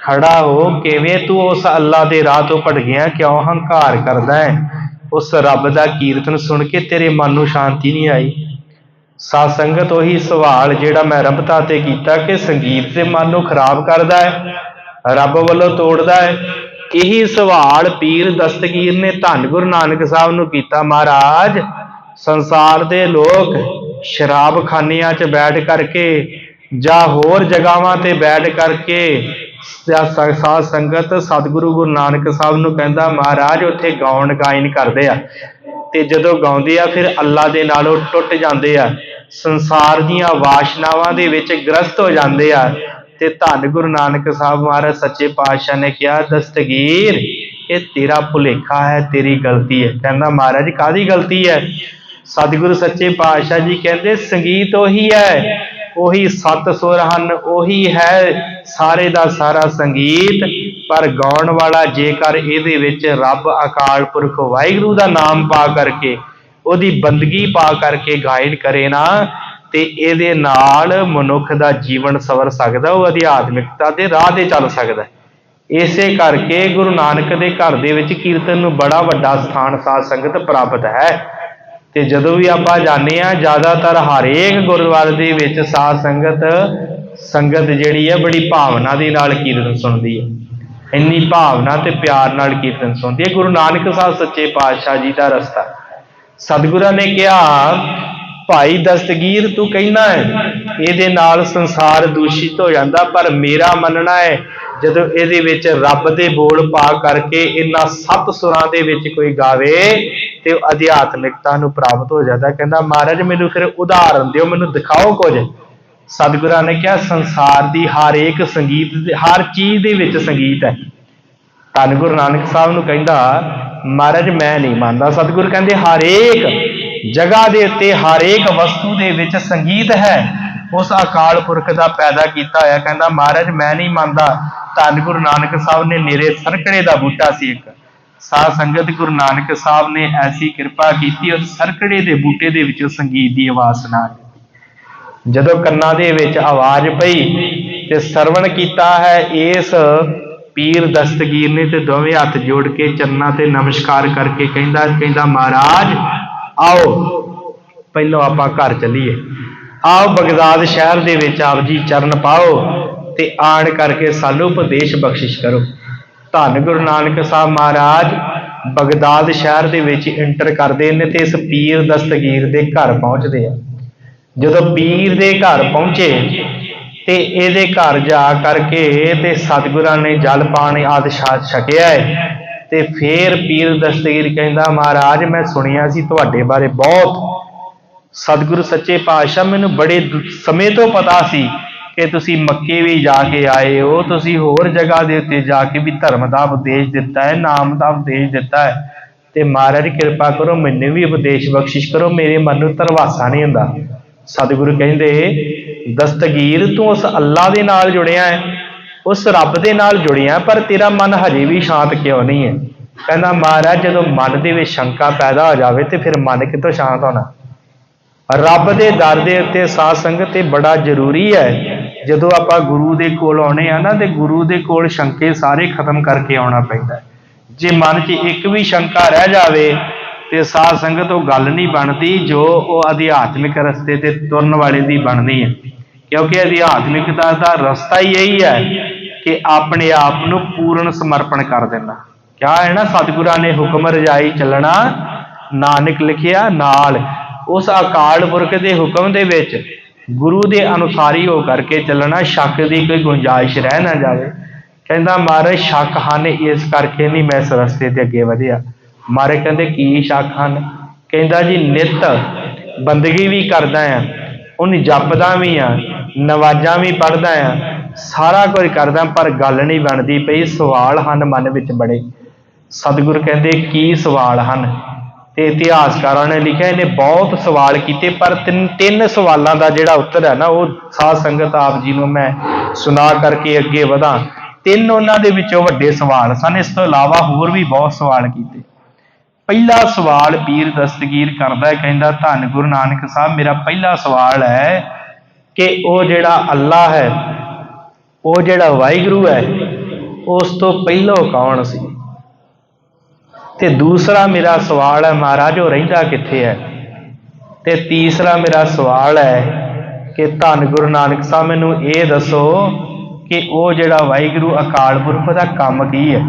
ਖੜਾ ਹੋ, ਕਿਵੇਂ ਤੂੰ ਉਸ ਅੱਲਾ ਦੇ ਰਾਹ ਤੋਂ ਭਟ ਗਿਆ? ਕਿਉਂ ਹੰਕਾਰ ਕਰਦਾ ਹੈ? ਉਸ ਰੱਬ ਦਾ ਕੀਰਤਨ ਸੁਣ ਕੇ ਤੇਰੇ ਮਨ ਨੂੰ ਸ਼ਾਂਤੀ ਨਹੀਂ ਆਈ। ਸਾਧ ਸੰਗਤ ਉਹੀ ਸਵਾਲ ਜਿਹੜਾ ਮੈਂ ਰੱਬਤਾ ਤੇ ਕੀਤਾ ਕਿ ਸੰਗੀਤ ਦੇ ਮਨ ਨੂੰ ਖਰਾਬ ਕਰਦਾ ਹੈ? ਰੱਬ ਵੱਲੋਂ ਤੋੜਦਾ ਹੈ? ਇਹੀ ਸਵਾਲ ਪੀਰ ਦਸਤਗੀਰ ਨੇ ਧੰਨ ਗੁਰੂ ਨਾਨਕ ਸਾਹਿਬ ਨੂੰ ਕੀਤਾ, ਮਹਾਰਾਜ ਸੰਸਾਰ ਦੇ ਲੋਕ ਸ਼ਰਾਬਖਾਨਿਆਂ 'ਚ ਬੈਠ ਕਰਕੇ ਜਾਂ ਹੋਰ ਜਗ੍ਹਾਵਾਂ ਤੇ ਬੈਠ ਕਰਕੇ ਜਾਂ ਸਾਧ ਸੰਗਤ ਸਤਿਗੁਰੂ ਗੁਰੂ ਨਾਨਕ ਸਾਹਿਬ ਨੂੰ ਕਹਿੰਦਾ, ਮਹਾਰਾਜ, ਉੱਥੇ ਗਾਉਣ ਗਾਇਨ ਕਰਦੇ ਆ। ਤੇ ਜਦੋਂ ਗਾਉਂਦੇ ਆ, ਫਿਰ ਅੱਲਾ ਦੇ ਨਾਲੋਂ ਟੁੱਟ ਜਾਂਦੇ ਆ। ਸੰਸਾਰ ਦੀਆਂ ਵਾਸ਼ਨਾਵਾਂ ਦੇ ਵਿੱਚ ਗ੍ਰਸਤ ਹੋ ਜਾਂਦੇ ਆ। ਤੇ ਧੰਨ ਗੁਰੂ ਨਾਨਕ ਸਾਹਿਬ ਮਹਾਰਾਜ, ਸੱਚੇ ਪਾਤਸ਼ਾਹ ਨੇ ਕਿਹਾ, ਦਸਤਗੀਰ, ਇਹ ਤੇਰਾ ਭੁਲੇਖਾ ਹੈ, ਤੇਰੀ ਗਲਤੀ ਹੈ। ਕਹਿੰਦਾ, ਮਹਾਰਾਜ ਕਾਦੀ ਗਲਤੀ ਹੈ? ਸਤਿਗੁਰੂ ਸੱਚੇ ਪਾਤਸ਼ਾਹ ਜੀ ਕਹਿੰਦੇ, ਸੰਗੀਤ ਉਹੀ ਹੈ, ਉਹੀ ਸੱਤ ਸੁਰ ਹਨ, ਉਹੀ ਹੈ ਸਾਰੇ ਦਾ ਸਾਰਾ ਸੰਗੀਤ। ਪਰ ਗਾਉਣ ਵਾਲਾ ਜੇਕਰ ਇਹਦੇ ਵਿੱਚ ਰੱਬ ਅਕਾਲ ਪੁਰਖ ਵਾਹਿਗੁਰੂ ਦਾ ਨਾਮ ਪਾ ਕਰਕੇ, ਉਹਦੀ ਬੰਦਗੀ ਪਾ ਕਰਕੇ ਗਾਇਨ ਕਰੇ ਨਾ, ਤੇ ਇਹਦੇ ਨਾਲ ਮਨੁੱਖ ਦਾ ਜੀਵਨ ਸਵਰ ਸਕਦਾ, ਉਹ ਅਧਿਆਤਮਿਕਤਾ ਦੇ ਰਾਹ ਤੇ ਚੱਲ ਸਕਦਾ। ਇਸੇ ਕਰਕੇ ਗੁਰੂ ਨਾਨਕ ਦੇ ਘਰ ਦੇ ਵਿੱਚ ਕੀਰਤਨ ਨੂੰ ਬੜਾ ਵੱਡਾ ਸਥਾਨ ਸਾਧ ਸੰਗਤ ਪ੍ਰਾਪਤ ਹੈ। ਤੇ ਜਦੋਂ ਵੀ ਆਪਾਂ ਜਾਂਦੇ ਆ ਜ਼ਿਆਦਾਤਰ ਹਰੇਕ ਗੁਰਦੁਆਰੇ ਦੇ ਵਿੱਚ ਸਾਧ ਸੰਗਤ ਸੰਗਤ ਜਿਹੜੀ ਹੈ, ਬੜੀ ਭਾਵਨਾ ਦੇ ਨਾਲ ਕੀਰਤਨ ਸੁਣਦੀ ਹੈ। ਇੰਨੀ ਭਾਵਨਾ ਤੇ ਪਿਆਰ ਨਾਲ ਕੀਰਤਨ ਸੁਣਦੀ ਹੈ। ਗੁਰੂ ਨਾਨਕ ਸਾਹਿਬ ਸੱਚੇ ਪਾਤਸ਼ਾਹ ਜੀ ਦਾ ਰਸਤਾ। ਸਤਿਗੁਰਾਂ ਨੇ ਕਿਹਾ, ਭਾਈ ਦਸਤਗੀਰ ਤੂੰ ਕਹਿਣਾ ਹੈ, ਇਹਦੇ ਨਾਲ ਸੰਸਾਰ ਦੂਸ਼ਿਤ ਹੋ ਜਾਂਦਾ, ਪਰ ਮੇਰਾ ਮੰਨਣਾ ਹੈ, ਜਦੋਂ ਇਹਦੇ ਵਿੱਚ ਰੱਬ ਦੇ ਬੋਲ ਪਾ ਕਰਕੇ ਇਹਨਾਂ ਸੱਤ ਸੁਰਾਂ ਦੇ ਵਿੱਚ ਕੋਈ ਗਾਵੇ ਤੇ ਅਧਿਆਤਮਿਕਤਾ ਨੂੰ ਪ੍ਰਾਪਤ ਹੋ ਜਾਂਦਾ। ਕਹਿੰਦਾ, ਮਹਾਰਾਜ, ਮੈਨੂੰ ਫਿਰ ਉਦਾਹਰਨ ਦਿਓ, ਮੈਨੂੰ ਦਿਖਾਓ ਕੁਝ। ਸਤਿਗੁਰਾਂ ਨੇ ਕਿਹਾ, ਸੰਸਾਰ ਦੀ ਹਰ ਇੱਕ ਸੰਗੀਤ ਹਰ ਚੀਜ਼ ਦੇ ਵਿੱਚ ਸੰਗੀਤ ਹੈ। ਧੰਨ ਗੁਰੂ ਨਾਨਕ ਸਾਹਿਬ ਨੂੰ ਕਹਿੰਦਾ, ਮਹਾਰਾਜ, ਮੈਂ ਨਹੀਂ ਮੰਨਦਾ। ਸਤਿਗੁਰ ਕਹਿੰਦੇ ਹਰੇਕ ਜਗ੍ਹਾ ਦੇ ਉੱਤੇ ਹਰੇਕ ਵਸਤੂ ਦੇ ਵਿੱਚ ਸੰਗੀਤ ਹੈ। ਉਸ ਅਕਾਲ ਪੁਰਖ ਦਾ ਪੈਦਾ ਕੀਤਾ ਹੋਇਆ ਕਹਿੰਦਾ, ਮਹਾਰਾਜ, ਮੈਂ ਨਹੀਂ ਮੰਨਦਾ। ਧੰਨ ਗੁਰੂ ਨਾਨਕ ਸਾਹਿਬ ਨੇ ਮੇਰੇ ਸਰਕੜੇ ਦਾ ਬੂਟਾ ਸੀ ਇੱਕ। ਸਾਧ ਸੰਗਤ ਗੁਰੂ ਨਾਨਕ ਸਾਹਿਬ ਨੇ ਐਸੀ ਕਿਰਪਾ ਕੀਤੀ ਉਸ ਸਰਕੜੇ ਦੇ ਬੂਟੇ ਦੇ ਵਿੱਚੋਂ ਸੰਗੀਤ ਦੀ ਆਵਾਜ਼ ਸੁਣਾ ਦਿੱਤੀ। ਜਦੋਂ ਕੰਨਾਂ ਦੇ ਵਿੱਚ ਆਵਾਜ਼ ਪਈ ਤੇ ਸਰਵਣ ਕੀਤਾ ਹੈ, ਇਸ ਪੀਰ ਦਸਤਗੀਰ ਨੇ ਤੇ ਦੋਵੇਂ ਹੱਥ ਜੋੜ ਕੇ ਚਰਨਾਂ ਤੇ ਨਮਸਕਾਰ ਕਰਕੇ ਕਹਿੰਦਾ ਕਹਿੰਦਾ, ਮਹਾਰਾਜ, ਆਓ, ਪਹਿਲਾਂ ਆਪਾਂ ਘਰ ਚੱਲੀਏ। ਆਓ ਬਗਦਾਦ ਸ਼ਹਿਰ ਦੇ ਵਿੱਚ ਆਪ ਜੀ ਚਰਨ ਪਾਓ ਤੇ ਆਣ ਕਰਕੇ ਸਾਨੂੰ ਉਪਦੇਸ਼ ਬਖਸ਼ਿਸ਼ ਕਰੋ। ਧੰਨ ਗੁਰੂ ਨਾਨਕ ਸਾਹਿਬ ਮਹਾਰਾਜ, ਬਗਦਾਦ ਸ਼ਹਿਰ ਦੇ ਵਿੱਚ ਇੰਟਰ ਕਰਦੇ ਨੇ ਤੇ ਇਸ ਪੀਰ ਦਸਤਗੀਰ ਦੇ ਘਰ ਪਹੁੰਚਦੇ ਆ। ਜਦੋਂ ਪੀਰ ਦੇ ਘਰ ਪਹੁੰਚੇ ਤੇ ਇਹਦੇ ਘਰ ਜਾ ਕਰਕੇ ਤੇ ਸਤਿਗੁਰਾਂ ਨੇ ਜਲ ਪਾਣੀ ਆਦਿ ਛਕਿਆ ਹੈ ਤੇ ਫੇਰ ਪੀਰ ਦਸਤਗੀਰ ਕਹਿੰਦਾ, ਮਹਾਰਾਜ, ਮੈਂ ਸੁਣਿਆ ਸੀ ਤੁਹਾਡੇ ਬਾਰੇ ਬਹੁਤ। ਸਤਿਗੁਰੂ ਸੱਚੇ ਪਾਤਸ਼ਾਹ, ਮੈਨੂੰ ਬੜੇ ਸਮੇਂ ਤੋਂ ਪਤਾ ਸੀ ਕਿ ਤੁਸੀਂ ਮੱਕੇ ਵੀ ਜਾ ਕੇ ਆਏ ਹੋ, ਤੁਸੀਂ ਹੋਰ ਜਗ੍ਹਾ ਦੇ ਉੱਤੇ ਜਾ ਕੇ ਵੀ ਧਰਮ ਦਾ ਉਪਦੇਸ਼ ਦਿੱਤਾ ਹੈ, ਨਾਮ ਦਾ ਉਪਦੇਸ਼ ਦਿੱਤਾ ਹੈ। ਤੇ ਮਹਾਰਾਜ ਕਿਰਪਾ ਕਰੋ, ਮੈਨੂੰ ਵੀ ਉਪਦੇਸ਼ ਬਖਸ਼ਿਸ਼ ਕਰੋ, ਮੇਰੇ ਮਨ ਨੂੰ ਧਰਵਾਸਾ ਨਹੀਂ ਹੁੰਦਾ। ਸਤਿਗੁਰੂ ਕਹਿੰਦੇ, ਦਸਤਗੀਰ ਤੂੰ ਉਸ ਅੱਲਾ ਦੇ ਨਾਲ ਜੁੜਿਆ ਹੈ, ਉਸ ਰੱਬ ਦੇ ਨਾਲ ਜੁੜਿਆ ਪਰ ਤੇਰਾ ਮਨ ਹਜੇ ਵੀ ਸ਼ਾਂਤ ਕਿਉਂ ਨਹੀਂ ਹੈ? ਕਹਿੰਦਾ, ਮਹਾਰਾਜ ਜਦੋਂ ਮਨ ਦੇ ਵਿੱਚ ਸ਼ੰਕਾ ਪੈਦਾ ਹੋ ਜਾਵੇ ਤੇ ਫਿਰ ਮਨ ਕਿਤੋਂ ਸ਼ਾਂਤ ਹੋਣਾ? ਰੱਬ ਦੇ ਦਰ ਦੇ ਉੱਤੇ ਸਾਧ ਸੰਗਤ ਤੇ ਬੜਾ ਜ਼ਰੂਰੀ ਹੈ। ਜਦੋਂ ਆਪਾਂ ਗੁਰੂ ਦੇ ਕੋਲ ਆਉਣੇ ਆ ਨਾ, ਤੇ ਗੁਰੂ ਦੇ ਕੋਲ ਸ਼ੰਕੇ ਸਾਰੇ ਖਤਮ ਕਰਕੇ ਆਉਣਾ ਪੈਂਦਾ ਜੇ ਮਨ 'ਚ ਇੱਕ ਵੀ ਸ਼ੰਕਾ ਰਹਿ ਜਾਵੇ, ਤੇ ਸਾਧ ਸੰਗਤ ਉਹ ਗੱਲ ਨਹੀਂ ਬਣਦੀ ਜੋ ਉਹ ਅਧਿਆਤਮਿਕ ਰਸਤੇ ਤੇ ਤੁਰਨ ਵਾਲੇ ਦੀ ਬਣਨੀ ਹੈ। ਕਿਉਂਕਿ ਅਧਿਆਤਮਿਕਤਾ ਦਾ ਰਸਤਾ ਹੀ ਇਹੀ ਹੈ ਕਿ ਆਪਣੇ ਆਪ ਨੂੰ ਪੂਰਨ ਸਮਰਪਣ ਕਰ ਦੇਣਾ। ਕਿਆ ਹੈ ਨਾ, ਸਤਿਗੁਰਾਂ ਨੇ ਹੁਕਮ ਰਜਾਈ ਚੱਲਣਾ, ਨਾਨਕ ਲਿਖਿਆ ਨਾਲ। ਉਸ ਅਕਾਲ ਪੁਰਖ ਦੇ ਹੁਕਮ ਦੇ ਵਿੱਚ ਗੁਰੂ ਦੇ ਅਨੁਸਾਰੀ ਹੋ ਕਰਕੇ ਚੱਲਣਾ ਸ਼ੱਕ ਦੀ ਕੋਈ ਗੁੰਜਾਇਸ਼ ਰਹਿ ਨਾ ਜਾਵੇ। ਕਹਿੰਦਾ, ਮਹਾਰਾਜ, ਸ਼ੱਕ ਹਨ, ਇਸ ਕਰਕੇ ਨਹੀਂ ਮੈਂ ਇਸ ਰਸਤੇ ਤੇ ਅੱਗੇ ਵਧਿਆ। ਮਹਾਰਾਜ ਕਹਿੰਦੇ, ਕੀ ਸ਼ੱਕ ਹਨ? ਕਹਿੰਦਾ, ਜੀ, ਨਿਤ ਬੰਦਗੀ ਵੀ ਕਰਦਾ ਆ ਉਹਨੂੰ ਜਪਦਾ ਵੀ ਆ ਨਵਾਜ਼ਾਂ ਵੀ ਪੜਦਾ ਆ ਸਾਰਾ ਕੁਝ ਕਰਦਾ ਪਰ ਗੱਲ ਨਹੀਂ ਬਣਦੀ ਪਈ, ਸਵਾਲ ਹਨ ਮਨ ਵਿੱਚ ਬੜੇ। ਸਤਿਗੁਰ ਕਹਿੰਦੇ, ਕੀ ਸਵਾਲ ਹਨ? ਤੇ ਇਤਿਹਾਸਕਾਰਾਂ ਨੇ ਲਿਖਿਆ, ਇਹਨੇ ਬਹੁਤ ਸਵਾਲ ਕੀਤੇ, ਪਰ ਤਿੰਨ ਤਿੰਨ ਸਵਾਲਾਂ ਦਾ ਜਿਹੜਾ ਉੱਤਰ ਹੈ ਨਾ, ਉਹ ਸਾਧ ਸੰਗਤ ਆਪ ਜੀ ਨੂੰ ਮੈਂ ਸੁਣਾ ਕਰਕੇ ਅੱਗੇ ਵਧਾਂ। ਤਿੰਨ ਉਹਨਾਂ ਦੇ ਵਿੱਚੋਂ ਵੱਡੇ ਸਵਾਲ ਸਨ, ਇਸ ਤੋਂ ਇਲਾਵਾ ਹੋਰ ਵੀ ਬਹੁਤ ਸਵਾਲ ਕੀਤੇ। ਪਹਿਲਾ ਸਵਾਲ ਪੀਰ ਦਸਤਗੀਰ ਕਰਦਾ ਹੈ, ਕਹਿੰਦਾ, ਧੰਨ ਗੁਰੂ ਨਾਨਕ ਸਾਹਿਬ, ਮੇਰਾ ਪਹਿਲਾ ਸਵਾਲ ਹੈ ਕਿ ਉਹ ਜਿਹੜਾ ਅੱਲਾ ਹੈ, ਉਹ ਜਿਹੜਾ ਵਾਹਿਗੁਰੂ ਹੈ, ਉਸ ਤੋਂ ਪਹਿਲਾਂ ਕੌਣ ਸੀ? ਤੇ ਦੂਸਰਾ ਮੇਰਾ ਸਵਾਲ ਹੈ, ਮਹਾਰਾਜ, ਉਹ ਰਹਿੰਦਾ ਕਿੱਥੇ ਹੈ? ਤੇ ਤੀਸਰਾ ਮੇਰਾ ਸਵਾਲ ਹੈ ਕਿ ਧੰਨ ਗੁਰੂ ਨਾਨਕ ਸਾਹਿਬ, ਮੈਨੂੰ ਇਹ ਦੱਸੋ ਕਿ ਉਹ ਜਿਹੜਾ ਵਾਹਿਗੁਰੂ ਅਕਾਲ ਪੁਰਖ ਦਾ ਕੰਮ ਕੀ ਹੈ?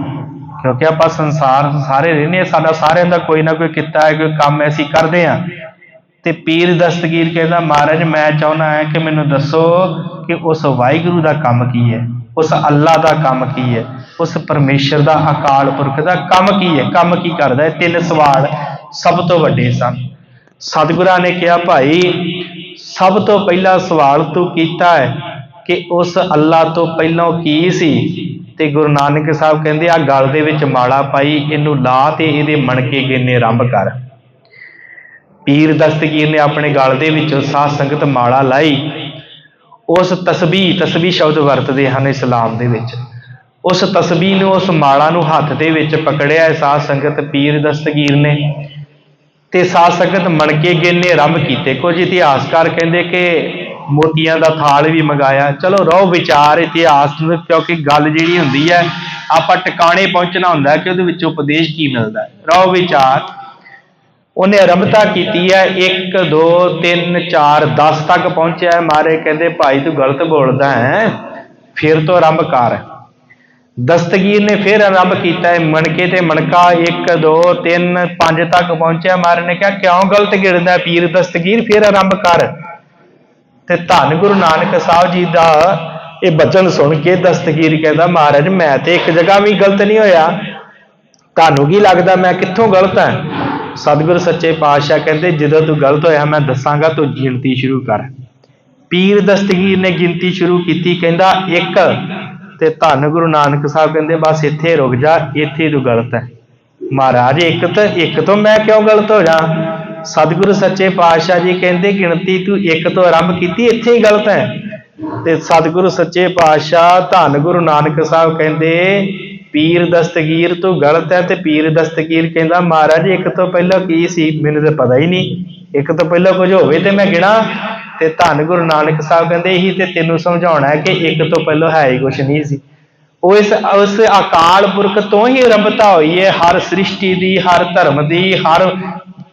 ਕਿਉਂਕਿ ਆਪਾਂ ਸੰਸਾਰ, ਸਾਰੇ ਰਹਿੰਦੇ ਹਾਂ, ਸਾਡਾ ਸਾਰਿਆਂ ਦਾ ਕੋਈ ਨਾ ਕੋਈ ਕਿੱਤਾ ਹੈ, ਕੋਈ ਕੰਮ ਅਸੀਂ ਕਰਦੇ ਹਾਂ। ਤੇ ਪੀਰ ਦਸਤਗੀਰ ਕਹਿੰਦਾ, ਮਹਾਰਾਜ, ਮੈਂ ਚਾਹੁੰਦਾ ਹਾਂ ਕਿ ਮੈਨੂੰ ਦੱਸੋ ਕਿ ਉਸ ਵਾਹਿਗੁਰੂ ਦਾ ਕੰਮ ਕੀ ਹੈ? ਉਸ ਅੱਲਾ ਦਾ ਕੰਮ ਕੀ ਹੈ? ਉਸ ਪਰਮੇਸ਼ਰ ਦਾ ਅਕਾਲ ਪੁਰਖ ਦਾ ਕੰਮ ਕੀ ਹੈ? ਕੰਮ ਕੀ ਕਰਦਾ ਹੈ? ਤਿੰਨ ਸਵਾਲ ਸਭ ਤੋਂ ਵੱਡੇ ਸਨ। ਸਤਿਗੁਰਾਂ ਨੇ ਕਿਹਾ, ਭਾਈ, ਸਭ ਤੋਂ ਪਹਿਲਾ ਸਵਾਲ ਤੂੰ ਕੀਤਾ ਹੈ ਕਿ ਉਸ ਅੱਲਾ ਤੋਂ ਪਹਿਲਾਂ ਕੀ ਸੀ? ਤੇ ਗੁਰੂ ਨਾਨਕ ਸਾਹਿਬ ਕਹਿੰਦੇ ਆ ਗਲ ਦੇ ਵਿੱਚ ਮਾਲਾ ਪਾਈ, ਇਹਨੂੰ ਲਾ ਤੇ ਇਹਦੇ ਮਣਕੇ ਗੇਨੇ ਆਰੰਭ ਕਰ। ਪੀਰ ਦਸਤਗੀਰ ਨੇ ਆਪਣੇ ਗਲ ਦੇ ਵਿੱਚੋਂ ਸਾਧ ਸੰਗਤ ਮਾਲਾ ਲਾਈ। ਉਸ ਤਸਬੀਹ ਤਸਬੀਹ ਸ਼ਬਦ ਵਰਤਦੇ ਹਨ ਇਸਲਾਮ ਦੇ ਵਿੱਚ। ਉਸ ਤਸਬੀਹ ਨੂੰ, ਉਸ ਮਾਲਾ ਨੂੰ ਹੱਥ ਦੇ ਵਿੱਚ ਪਕੜਿਆ ਹੈ। ਸਾਧ ਸੰਗਤ ਪੀਰ ਦਸਤਗੀਰ ਨੇ ਤੇ ਸਾਧ ਸੰਗਤ ਮਣਕੇ ਗੇਨੇ ਆਰੰਭ ਕੀਤੇ। ਕੁਝ ਇਤਿਹਾਸਕਾਰ ਕਹਿੰਦੇ ਕਿ ਮੋਤੀਆਂ ਦਾ ਥਾਲ ਵੀ ਮੰਗਾਇਆ। ਚਲੋ ਰਹੋ ਵਿਚਾਰ, ਇਤਿਹਾਸ ਕਿਉਂਕਿ ਗੱਲ ਜਿਹੜੀ ਹੁੰਦੀ ਹੈ, ਆਪਾਂ ਟਿਕਾਣੇ ਪਹੁੰਚਣਾ ਹੁੰਦਾ ਕਿ ਉਹਦੇ ਵਿੱਚ ਉਪਦੇਸ਼ ਕੀ ਮਿਲਦਾ ਹੈ। ਵਿਚਾਰ। ਉਹਨੇ ਆਰੰਭਤਾ ਕੀਤੀ ਹੈ 1 2 3 4 10 ਤੱਕ ਪਹੁੰਚਿਆ ਹੈ। ਮਾਰੇ ਕਹਿੰਦੇ, ਭਾਈ ਤੂੰ ਗਲਤ ਬੋਲਦਾ ਹੈ, ਫਿਰ ਤੋਂ ਆਰੰਭ ਕਰ। ਦਸਤਗੀਰ ਨੇ ਫਿਰ ਆਰੰਭ ਕੀਤਾ ਹੈ, ਮਣਕੇ ਤੇ ਮਣਕਾ 1 2 3 5 ਤੱਕ ਪਹੁੰਚਿਆ ਮਾਰੇ ਨੇ ਕਿਹਾ, ਕਿਉਂ ਗਲਤ ਗਿਣਦਾ ਪੀਰ ਦਸਤਗੀਰ? ਫਿਰ ਆਰੰਭ ਕਰ। ਤੇ ਧੰਨ ਗੁਰੂ ਨਾਨਕ ਸਾਹਿਬ ਜੀ ਦਾ ਇਹ ਬਚਨ ਸੁਣ ਕੇ ਦਸਤਗੀਰ ਕਹਿੰਦਾ, ਮਹਾਰਾਜ, ਮੈਂ ਤੇ ਇੱਕ ਜਗ੍ਹਾ ਵੀ ਗਲਤ ਨਹੀਂ ਹੋਇਆ। ਤੁਹਾਨੂੰ ਕੀ ਲੱਗਦਾ ਮੈਂ ਕਿੱਥੋਂ ਗਲਤ ਹਾਂ? ਸਤਿਗੁਰ ਸੱਚੇ ਪਾਤਸ਼ਾਹ ਕਹਿੰਦੇ, ਜਦੋਂ ਤੂੰ ਗਲਤ ਹੋਇਆ ਮੈਂ ਦੱਸਾਂਗਾ, ਤੂੰ ਗਿਣਤੀ ਸ਼ੁਰੂ ਕਰ। ਪੀਰ ਦਸਤਗੀਰ ਨੇ ਗਿਣਤੀ ਸ਼ੁਰੂ ਕੀਤੀ, ਕਹਿੰਦਾ ਇੱਕ, ਤੇ ਧੰਨ ਗੁਰੂ ਨਾਨਕ ਸਾਹਿਬ ਕਹਿੰਦੇ, ਬਸ ਇੱਥੇ ਰੁਕ ਜਾ, ਇੱਥੇ ਤੂੰ ਗਲਤ ਹੈ। ਮਹਾਰਾਜ, ਇੱਕ ਤਾਂ ਇੱਕ ਤੋਂ ਮੈਂ ਕਿਉਂ ਗਲਤ ਹੋ ਜਾ? ਸਤਿਗੁਰੂ ਸੱਚੇ ਪਾਤਸ਼ਾਹ ਜੀ ਕਹਿੰਦੇ, ਗਿਣਤੀ ਤੂੰ ਇੱਕ ਤੋਂ ਆਰੰਭ ਕੀਤੀ, ਇੱਥੇ ਹੀ ਗਲਤ ਹੈ। ਤੇ ਸਤਿਗੁਰੂ ਸੱਚੇ ਪਾਤਸ਼ਾਹ ਧੰਨ ਗੁਰੂ ਨਾਨਕ ਸਾਹਿਬ ਕਹਿੰਦੇ ਪੀਰ ਦਸਤਗੀਰ ਤੂੰ ਗਲਤ ਹੈ ਤੇ ਪੀਰ ਦਸਤਗੀਰ ਕਹਿੰਦਾ, ਮਹਾਰਾਜ, ਇੱਕ ਤੋਂ ਪਹਿਲਾਂ ਕੀ ਸੀ? ਮੈਨੂੰ ਤਾਂ ਪਤਾ ਹੀ ਨਹੀਂ। ਇੱਕ ਤੋਂ ਪਹਿਲਾਂ ਕੁਝ ਹੋਵੇ ਤੇ ਮੈਂ ਗਿਣਾ। ਤੇ ਧੰਨ ਗੁਰੂ ਨਾਨਕ ਸਾਹਿਬ ਕਹਿੰਦੇ ਇਹੀ ਤੇ ਤੈਨੂੰ ਸਮਝਾਉਣਾ ਹੈ ਕਿ ਇੱਕ ਤੋਂ ਪਹਿਲਾਂ ਹੈ ਹੀ ਕੁਝ ਨਹੀਂ ਸੀ। ਉਹ ਇਸ, ਉਸ ਅਕਾਲ ਪੁਰਖ ਤੋਂ ਹੀ ਆਰੰਭਤਾ ਹੋਈ ਹੈ। ਹਰ ਸ੍ਰਿਸ਼ਟੀ ਦੀ, ਹਰ ਧਰਮ ਦੀ, ਹਰ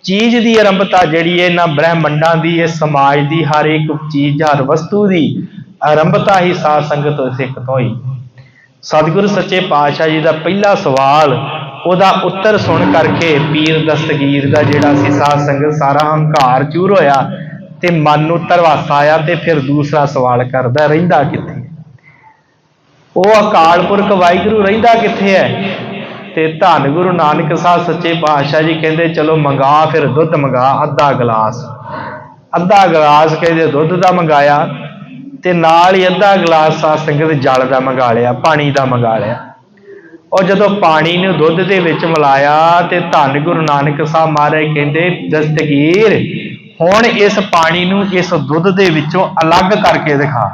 ਚੀਜ਼ ਦੀ ਆਰੰਭਤਾ ਜਿਹੜੀ ਹੈ ਨਾ ਬ੍ਰਹਿਮੰਡਾਂ ਦੀ, ਇਹ ਸਮਾਜ ਦੀ, ਹਰ ਇੱਕ ਚੀਜ਼, ਹਰ ਵਸਤੂ ਦੀ ਆਰੰਭਤਾ ਹੀ ਸਾਧ ਸੰਗਤ ਸਿੱਖ ਤੋਂ ਹੋਈ। ਸਤਿਗੁਰੂ ਸੱਚੇ ਪਾਤਸ਼ਾਹ ਜੀ ਦਾ ਪਹਿਲਾ ਸਵਾਲ, ਉਹਦਾ ਉੱਤਰ ਸੁਣ ਕਰਕੇ ਪੀਰ ਦਸਤਗੀਰ ਦਾ ਜਿਹੜਾ ਸੀ ਸਾਧ ਸੰਗਤ ਸਾਰਾ ਹੰਕਾਰ ਚੂਰ ਹੋਇਆ ਤੇ ਮਨ ਨੂੰ ਧਰਵਾਸਾ ਆਇਆ ਤੇ ਫਿਰ ਦੂਸਰਾ ਸਵਾਲ ਕਰਦਾ, ਰਹਿੰਦਾ ਕਿੱਥੇ? ਉਹ ਅਕਾਲ ਪੁਰਖ ਵਾਹਿਗੁਰੂ ਰਹਿੰਦਾ ਕਿੱਥੇ ਹੈ? ਤੇ ਧੰਨ ਗੁਰੂ ਨਾਨਕ ਸਾਹਿਬ ਸੱਚੇ ਪਾਤਸ਼ਾਹ ਜੀ ਕਹਿੰਦੇ, ਚਲੋ ਮੰਗਾ ਫਿਰ ਦੁੱਧ ਮੰਗਾ, ਅੱਧਾ ਗਲਾਸ। ਅੱਧਾ ਗਲਾਸ ਕਹਿੰਦੇ, ਦੁੱਧ ਦਾ ਮੰਗਾਇਆ। ਤੇ ਨਾਲ ਹੀ ਅੱਧਾ ਗਲਾਸ ਸਾਧ ਸੰਗਤ ਜਲ ਦਾ ਮੰਗਾ ਲਿਆ, ਪਾਣੀ ਦਾ ਮੰਗਾ ਲਿਆ। ਉਹ ਜਦੋਂ ਪਾਣੀ ਨੂੰ ਦੁੱਧ ਦੇ ਵਿੱਚ ਮਿਲਾਇਆ ਤੇ ਧੰਨ ਗੁਰੂ ਨਾਨਕ ਸਾਹਿਬ ਮਹਾਰਾਜ ਕਹਿੰਦੇ, ਦਸਤਗੀਰ, ਹੁਣ ਇਸ ਪਾਣੀ ਨੂੰ ਇਸ ਦੁੱਧ ਦੇ ਵਿੱਚੋਂ ਅਲੱਗ ਕਰਕੇ ਦਿਖਾ।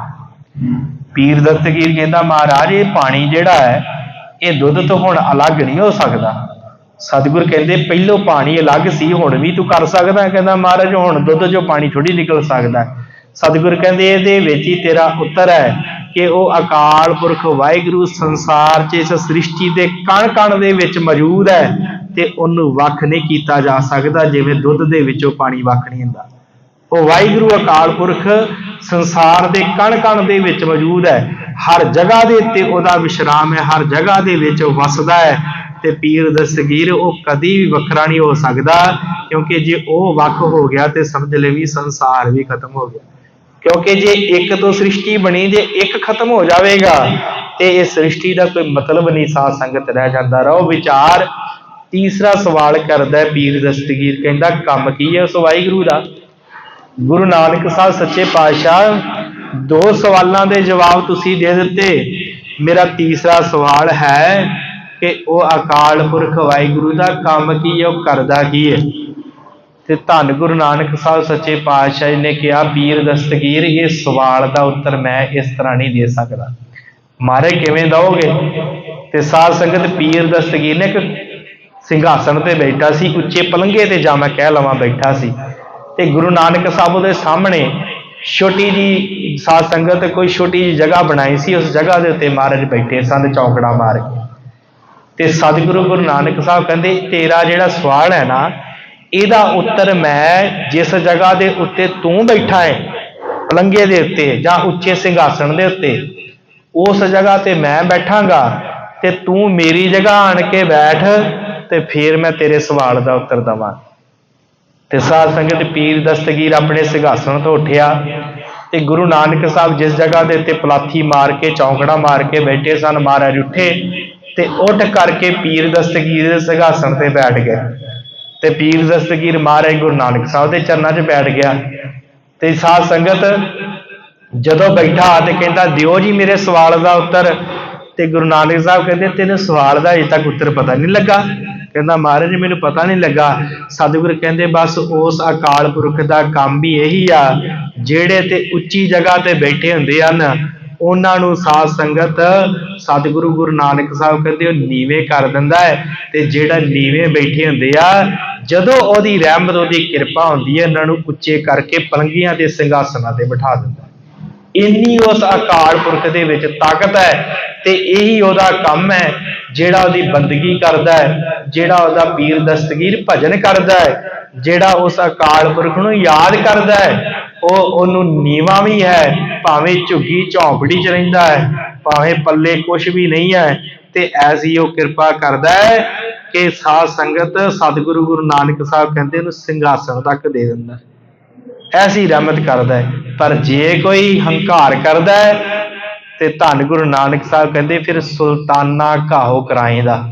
ਪੀਰ ਦਸਤਗੀਰ ਕਹਿੰਦਾ, ਮਹਾਰਾਜ, ਇਹ ਪਾਣੀ ਜਿਹੜਾ ਹੈ, ਇਹ ਦੁੱਧ ਤੋਂ ਹੁਣ ਅਲੱਗ ਨਹੀਂ ਹੋ ਸਕਦਾ। ਸਤਿਗੁਰ ਕਹਿੰਦੇ, ਪਹਿਲੋਂ ਪਾਣੀ ਅਲੱਗ ਸੀ, ਹੁਣ ਵੀ ਤੂੰ ਕਰ ਸਕਦਾ ਕਹਿੰਦਾ, ਮਹਾਰਾਜ, ਹੁਣ ਦੁੱਧ ਚੋਂ ਪਾਣੀ ਥੋੜੀ ਨਿਕਲ ਸਕਦਾ ਸਤਿਗੁਰ ਕਹਿੰਦੇ ਇਹਦੇ ਵਿੱਚ ਹੀ ਤੇਰਾ ਉੱਤਰ ਹੈ ਕਿ ਉਹ ਅਕਾਲ ਪੁਰਖ ਵਾਹਿਗੁਰੂ ਸੰਸਾਰ 'ਚ ਇਸ ਸ੍ਰਿਸ਼ਟੀ ਦੇ ਕਣ ਕਣ ਦੇ ਵਿੱਚ ਮੌਜੂਦ ਹੈ ਤੇ ਉਹਨੂੰ ਵੱਖ ਨਹੀਂ ਕੀਤਾ ਜਾ ਸਕਦਾ, ਜਿਵੇਂ ਦੁੱਧ ਦੇ ਵਿੱਚੋਂ ਪਾਣੀ ਵੱਖ ਨਹੀਂ ਹੁੰਦਾ। ਉਹ ਵਾਹਿਗੁਰੂ ਅਕਾਲ ਪੁਰਖ ਸੰਸਾਰ ਦੇ ਕਣ ਕਣ ਦੇ ਵਿੱਚ ਮੌਜੂਦ ਹੈ। ਹਰ ਜਗ੍ਹਾ ਦੇ ਉੱਤੇ ਉਹਦਾ ਵਿਸ਼ਰਾਮ ਹੈ, ਹਰ ਜਗ੍ਹਾ ਦੇ ਵਿੱਚ ਵਸਦਾ ਹੈ ਤੇ ਪੀਰ ਦਸਗੀਰ ਉਹ ਕਦੀ ਵੀ ਵੱਖਰਾ ਨਹੀਂ ਹੋ ਸਕਦਾ, ਕਿਉਂਕਿ ਜੇ ਉਹ ਵੱਖ ਹੋ ਗਿਆ ਤੇ ਸਮਝ ਲੈ ਵੀ ਸੰਸਾਰ ਵੀ ਖਤਮ ਹੋ ਗਿਆ। ਕਿਉਂਕਿ ਜੇ ਇੱਕ ਤੋਂ ਸ੍ਰਿਸ਼ਟੀ ਬਣੀ, ਜੇ ਇੱਕ ਖਤਮ ਹੋ ਜਾਵੇਗਾ, ਤੇ ਇਹ ਸ੍ਰਿਸ਼ਟੀ ਦਾ ਕੋਈ ਮਤਲਬ ਨਹੀਂ, ਸਾਧ ਸੰਗਤ ਰਹਿ ਜਾਂਦਾ। ਰਹੋ ਵਿਚਾਰ। ਤੀਸਰਾ ਸਵਾਲ ਕਰਦਾ ਪੀਰ ਦਸਤਗੀਰ, ਕਹਿੰਦਾ, ਕੰਮ ਕੀ ਹੈ ਉਸ ਵਾਹਿਗੁਰੂ ਦਾ? ਗੁਰੂ ਨਾਨਕ ਸਾਹਿਬ ਸੱਚੇ ਪਾਤਸ਼ਾਹ, ਦੋ ਸਵਾਲਾਂ ਦੇ ਜਵਾਬ ਤੁਸੀਂ ਦੇ ਦਿੱਤੇ। ਮੇਰਾ ਤੀਸਰਾ ਸਵਾਲ ਹੈ ਕਿ ਉਹ ਅਕਾਲ ਪੁਰਖ ਵਾਹਿਗੁਰੂ ਦਾ ਕੰਮ ਕੀ ਹੈ, ਉਹ ਕਰਦਾ ਕੀ ਹੈ? ਤੇ ਧੰਨ ਗੁਰੂ ਨਾਨਕ ਸਾਹਿਬ ਸੱਚੇ ਪਾਤਸ਼ਾਹ ਜੀ ਨੇ ਕਿਹਾ ਪੀਰ ਦਸਤਗੀਰ, ਇਹ ਸਵਾਲ ਦਾ ਉੱਤਰ ਮੈਂ ਇਸ ਤਰ੍ਹਾਂ ਨਹੀਂ ਦੇ ਸਕਦਾ। ਮਾਰੇ ਕਿਵੇਂ ਦਓਗੇ? ਤੇ ਸਾਧ ਸੰਗਤ ਪੀਰ ਦਸਤਗੀਰ ਨੇ ਇੱਕ ਸਿੰਘਾਸਣ ਤੇ ਬੈਠਾ ਸੀ, ਉੱਚੇ ਪਲੰਘੇ ਤੇ ਜਾਂ ਮੈਂ ਕਹਿ ਲਵਾਂ ਬੈਠਾ ਸੀ। ਤੇ ਗੁਰੂ ਨਾਨਕ ਸਾਹਿਬ ਉਹਦੇ ਸਾਹਮਣੇ ਛੋਟੀ ਜੀ ਸਾਧ ਸੰਗਤ ਕੋਈ ਛੋਟੀ ਜੀ ਜਗ੍ਹਾ ਬਣਾਈ ਸੀ, ਉਸ ਜਗ੍ਹਾ ਦੇ ਉੱਤੇ ਮਹਾਰਾਜ ਬੈਠੇ ਸਨ, ਚੌਕੜਾ ਮਾਰ ਕੇ। ਤੇ ਸਤਿਗੁਰੂ ਗੁਰੂ ਨਾਨਕ ਸਾਹਿਬ ਕਹਿੰਦੇ, ਤੇਰਾ ਜਿਹੜਾ ਸਵਾਲ ਹੈ ਨਾ ਇਹਦਾ ਉੱਤਰ ਮੈਂ ਜਿਸ ਜਗ੍ਹਾ ਦੇ ਉੱਤੇ ਤੂੰ ਬੈਠਾ ਹੈ ਪਲੰਗੇ ਦੇ ਉੱਤੇ ਜਾਂ ਉੱਚੇ ਸਿੰਘਾਸਣ ਦੇ ਉੱਤੇ, ਉਸ ਜਗ੍ਹਾ ਤੇ ਮੈਂ ਬੈਠਾਂਗਾ ਤੇ ਤੂੰ ਮੇਰੀ ਜਗ੍ਹਾ ਆਣ ਕੇ ਬੈਠ ਤੇ ਫਿਰ ਮੈਂ ਤੇਰੇ ਸਵਾਲ ਦਾ ਉੱਤਰ ਦਵਾਂ। ਤੇ ਸਾਧ ਸੰਗਤ ਪੀਰ ਦਸਤਗੀਰ ਆਪਣੇ ਸਿੰਘਾਸਣ ਤੋਂ ਉੱਠਿਆ ਤੇ ਗੁਰੂ ਨਾਨਕ ਸਾਹਿਬ ਜਿਸ ਜਗ੍ਹਾ ਦੇ ਉੱਤੇ ਪਲਾਥੀ ਮਾਰ ਕੇ, ਚੌਂਕੜਾ ਮਾਰ ਕੇ ਬੈਠੇ ਸਨ, ਮਹਾਰਾਜ ਉੱਠੇ ਤੇ ਉੱਠ ਕਰਕੇ ਪੀਰ ਦਸਤਗੀਰ ਦੇ ਸਿੰਘਾਸਣ ਤੇ ਬੈਠ ਗਏ। ਤੇ ਪੀਰ ਦਸਤਗੀਰ ਮਹਾਰਾਜ ਗੁਰੂ ਨਾਨਕ ਸਾਹਿਬ ਦੇ ਚਰਨਾਂ 'ਚ ਬੈਠ ਗਿਆ ਤੇ ਸਾਧ ਸੰਗਤ ਜਦੋਂ ਬੈਠਾ ਤੇ ਕਹਿੰਦਾ, ਦਿਓ ਜੀ ਮੇਰੇ ਸਵਾਲ ਦਾ ਉੱਤਰ। ਤੇ ਗੁਰੂ ਨਾਨਕ ਸਾਹਿਬ ਕਹਿੰਦੇ, ਤੈਨੂੰ ਸਵਾਲ ਦਾ ਅਜੇ ਤੱਕ ਉੱਤਰ ਪਤਾ ਨਹੀਂ ਲੱਗਾ। ਕਹਿੰਦਾ, ਮਹਾਰਾਜ, ਮੈਨੂੰ ਪਤਾ ਨਹੀਂ ਲੱਗਾ। ਸਤਿਗੁਰ ਕਹਿੰਦੇ, ਬਸ ਉਸ ਅਕਾਲ ਪੁਰਖ ਦਾ ਕੰਮ ਵੀ ਇਹੀ ਆ, ਜਿਹੜੇ ਤੇ ਉੱਚੀ ਜਗ੍ਹਾ ਤੇ ਬੈਠੇ ਹੁੰਦੇ ਹਨ ਉਹਨਾਂ ਨੂੰ ਸਾਧ ਸੰਗਤ ਸਤਿਗੁਰੂ ਗੁਰੂ ਨਾਨਕ ਸਾਹਿਬ ਕਹਿੰਦੇ ਉਹ ਨੀਵੇਂ ਕਰ ਦਿੰਦਾ ਹੈ ਤੇ ਜਿਹੜਾ ਨੀਵੇਂ ਬੈਠੇ ਹੁੰਦੇ ਆ, ਜਦੋਂ ਉਹਦੀ ਰਹਿਮਤ, ਉਹਦੀ ਕਿਰਪਾ ਹੁੰਦੀ ਹੈ ਇਹਨਾਂ ਨੂੰ ਉੱਚੇ ਕਰਕੇ ਪਲੰਗੀਆਂ ਤੇ ਸਿੰਘਾਸਨਾਂ ਤੇ ਬਿਠਾ ਦਿੰਦਾ ਇੰਨੀ ਉਸ ਅਕਾਲ ਪੁਰਖ ਦੇ ਵਿੱਚ ਤਾਕਤ ਹੈ ਤੇ ਇਹੀ ਉਹਦਾ ਕੰਮ ਹੈ, ਜਿਹੜਾ ਉਹਦੀ ਬੰਦਗੀ ਕਰਦਾ ਹੈ, ਜਿਹੜਾ ਉਹਦਾ ਪੀਰ ਦਸਤਗੀਰ ਭਜਨ ਕਰਦਾ ਹੈ, ਜਿਹੜਾ ਉਸ ਅਕਾਲ ਪੁਰਖ ਨੂੰ ਯਾਦ ਕਰਦਾ ਹੈ, ਉਹ ਉਹਨੂੰ ਨੀਵਾ ਵੀ ਹੈ ਭਾਵੇਂ ਝੁੱਗੀ ਝੌਂਪੜੀ 'ਚ ਰਹਿੰਦਾ ਹੈ, ਭਾਵੇਂ ਪੱਲੇ ਕੁਝ ਵੀ ਨਹੀਂ ਹੈ, ਤੇ ਐਸੀ ਉਹ ਕਿਰਪਾ ਕਰਦਾ ਹੈ ਕਿ ਸਾਧ ਸੰਗਤ ਸਤਿਗੁਰੂ ਗੁਰੂ ਨਾਨਕ ਸਾਹਿਬ ਕਹਿੰਦੇ ਉਹਨੂੰ ਸਿੰਘਾਸਣ ਤੱਕ ਦੇ ਦਿੰਦਾ ਐਸੀ ਰਹਿਮਤ ਕਰਦਾ ਹੈ। ਪਰ ਜੇ ਕੋਈ ਹੰਕਾਰ ਕਰਦਾ ਹੈ, ਤੇ ਧੰਨ ਗੁਰੂ ਨਾਨਕ ਸਾਹਿਬ ਕਹਿੰਦੇ ਫਿਰ ਸੁਲਤਾਨਾ ਘਾਹ ਕਰਾਏ ਦਾ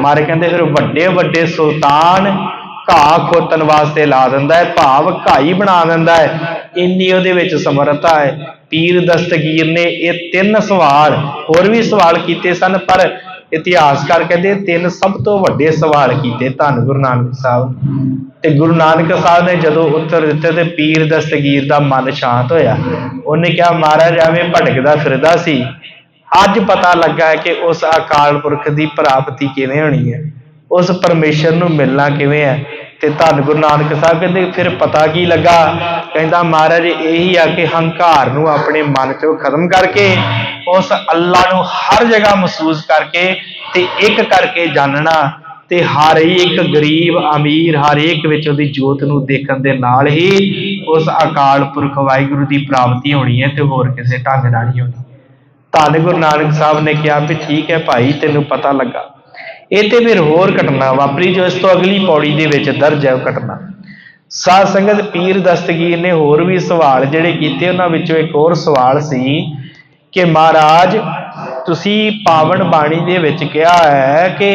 ਮਾਰੇ ਕਹਿੰਦੇ ਫਿਰ ਵੱਡੇ ਵੱਡੇ ਸੁਲਤਾਨ ਘਾਹ ਖੋਤਣ ਵਾਸਤੇ ਲਾ ਦਿੰਦਾ ਹੈ, ਭਾਵ ਘਾਈ ਬਣਾ ਦਿੰਦਾ ਹੈ। ਇੰਨੀ ਉਹਦੇ ਵਿੱਚ ਸਮਰੱਥਾ ਹੈ। ਪੀਰ ਦਸਤਗੀਰ ਨੇ ਇਹ ਤਿੰਨ ਸਵਾਲ, ਹੋਰ ਵੀ ਸਵਾਲ ਕੀਤੇ ਸਨ, ਪਰ ਇਤਿਹਾਸਕਾਰ ਕਹਿੰਦੇ ਤਿੰਨ ਸਭ ਤੋਂ ਵੱਡੇ ਸਵਾਲ ਕੀਤੇ ਧੰਨ ਗੁਰੂ ਨਾਨਕ ਸਾਹਿਬ ਤੇ ਗੁਰੂ ਨਾਨਕ ਸਾਹਿਬ ਨੇ ਜਦੋਂ ਉੱਤਰ ਦਿੱਤੇ ਤੇ ਪੀਰ ਦਸਤਗੀਰ ਦਾ ਮਨ ਸ਼ਾਂਤ ਹੋਇਆ। ਉਹਨੇ ਕਿਹਾ, ਮਹਾਰਾਜ, ਐਵੇਂ ਭਟਕਦਾ ਫਿਰਦਾ ਸੀ। ਅੱਜ ਪਤਾ ਲੱਗਾ ਕਿ ਉਸ ਅਕਾਲ ਪੁਰਖ ਦੀ ਪ੍ਰਾਪਤੀ ਕਿਵੇਂ ਹੋਣੀ ਹੈ। ਉਸ ਪਰਮੇਸ਼ਰ ਨੂੰ ਮਿਲਣਾ ਕਿਵੇਂ ਹੈ? ਤੇ ਧੰਨ ਗੁਰੂ ਨਾਨਕ ਸਾਹਿਬ ਕਹਿੰਦੇ, ਫਿਰ ਪਤਾ ਕੀ ਲੱਗਾ? ਕਹਿੰਦਾ, ਮਹਾਰਾਜ, ਇਹੀ ਆ ਕਿ ਹੰਕਾਰ ਨੂੰ ਆਪਣੇ ਮਨ ਚੋਂ ਖਤਮ ਕਰਕੇ, ਉਸ ਅੱਲਾ ਨੂੰ ਹਰ ਜਗ੍ਹਾ ਮਹਿਸੂਸ ਕਰਕੇ ਤੇ ਇੱਕ ਕਰਕੇ ਜਾਣਨਾ ਤੇ ਹਰ ਇੱਕ ਗਰੀਬ ਅਮੀਰ, ਹਰ ਇੱਕ ਵਿੱਚ ਉਹਦੀ ਜੋਤ ਨੂੰ ਦੇਖਣ ਦੇ ਨਾਲ ਹੀ ਉਸ ਅਕਾਲ ਪੁਰਖ ਵਾਹਿਗੁਰੂ ਦੀ ਪ੍ਰਾਪਤੀ ਹੋਣੀ ਹੈ ਤੇ ਹੋਰ ਕਿਸੇ ਢੰਗ ਨਾਲ ਨਹੀਂ ਹੋਣੀ। ਧੰਨ ਗੁਰੂ ਨਾਨਕ ਸਾਹਿਬ ਨੇ ਕਿਹਾ ਵੀ ਠੀਕ ਹੈ ਭਾਈ, ਤੈਨੂੰ ਪਤਾ ਲੱਗਾ। ਇਹ ਤੇ ਫਿਰ ਹੋਰ ਘਟਨਾ ਵਾਪਰੀ ਜੋ ਇਸ ਤੋਂ ਅਗਲੀ ਪੌੜੀ ਦੇ ਵਿੱਚ ਦਰਜ ਹੈ ਉਹ ਘਟਨਾ। ਸਾਧ ਸੰਗਤ ਪੀਰ ਦਸਤਗੀਰ ਨੇ ਹੋਰ ਵੀ ਸਵਾਲ ਜਿਹੜੇ ਕੀਤੇ, ਉਹਨਾਂ ਵਿੱਚੋਂ ਇੱਕ ਹੋਰ ਸਵਾਲ ਸੀ ਕਿ ਮਹਾਰਾਜ, ਤੁਸੀਂ ਪਾਵਨ ਬਾਣੀ ਦੇ ਵਿੱਚ ਕਿਹਾ ਹੈ ਕਿ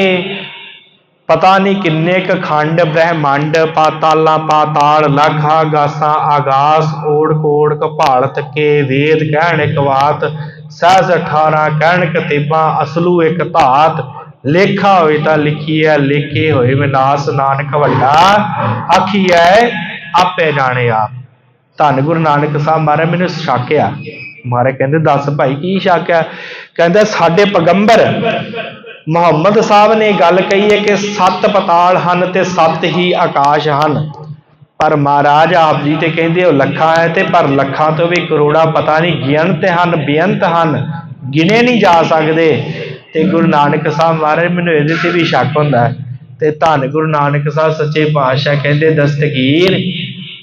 ਪਤਾ ਨਹੀਂ ਕਿੰਨੇ ਕ ਖੰਡ, ਬ੍ਰਹਿਮੰਡ, ਪਾਤਾਲਾਂ, ਪਾਤਾਲ, ਲੱਖ ਆਗਾਸਾਂ, ਆਗਾਸ, ਓੜ ਕੋੜ ਕਪਾਲ ਤੱਕੇ ਵੇਦ, ਕਹਿਣ ਇੱਕ ਵਾਤ ਸਹਿਜ 18 ਕਹਿਣ ਕਤੇਬਾਂ ਅਸਲੂ ਇੱਕ ਧਾਤ ਲੇਖਾ ਹੋਏ ਤਾਂ ਲਿਖੀ ਹੈ, ਲੇਖੇ ਹੋਏ ਵਿਨਾਸ਼ ਨਾਨਕ ਵੱਡਾ ਆਖੀਐ ਆਪੇ ਜਾਣੇ ਆਪ। ਧੰਨ ਗੁਰੂ ਨਾਨਕ ਸਾਹਿਬ ਮਹਾਰਾਜ, ਮੈਨੂੰ ਸ਼ੱਕ ਮਹਾਰਾਜ ਕਹਿੰਦੇ, ਦੱਸ ਭਾਈ, ਕੀ ਸ਼ੱਕ ਆ? ਕਹਿੰਦੇ, ਸਾਡੇ ਪੈਗੰਬਰ ਮੁਹੰਮਦ ਸਾਹਿਬ ਨੇ ਗੱਲ ਕਹੀ ਹੈ ਕਿ ਸੱਤ ਪਤਾਲ ਹਨ ਤੇ ਸੱਤ ਹੀ ਆਕਾਸ਼ ਹਨ। ਪਰ ਮਹਾਰਾਜ ਆਪ ਜੀ ਤੇ ਕਹਿੰਦੇ, ਉਹ ਲੱਖਾਂ ਹੈ ਤੇ ਪਰ ਲੱਖਾਂ ਤੋਂ ਵੀ ਕਰੋੜਾਂ ਪਤਾ ਨਹੀਂ, ਗਿਣਤ ਹਨ, ਬੇਅੰਤ ਹਨ, ਗਿਣੇ ਨਹੀਂ ਜਾ ਸਕਦੇ। ਤੇ ਗੁਰੂ ਨਾਨਕ ਸਾਹਿਬ ਮਹਾਰਾਜ, ਮੈਨੂੰ ਇਹਦੇ ਤੇ ਵੀ ਸ਼ੱਕ ਹੁੰਦਾ ਹੈ। ਤੇ ਧੰਨ ਗੁਰੂ ਨਾਨਕ ਸਾਹਿਬ, ਸੱਚੇ ਪਾਤਸ਼ਾਹ ਕਹਿੰਦੇ, ਦਸਤਗੀਰ,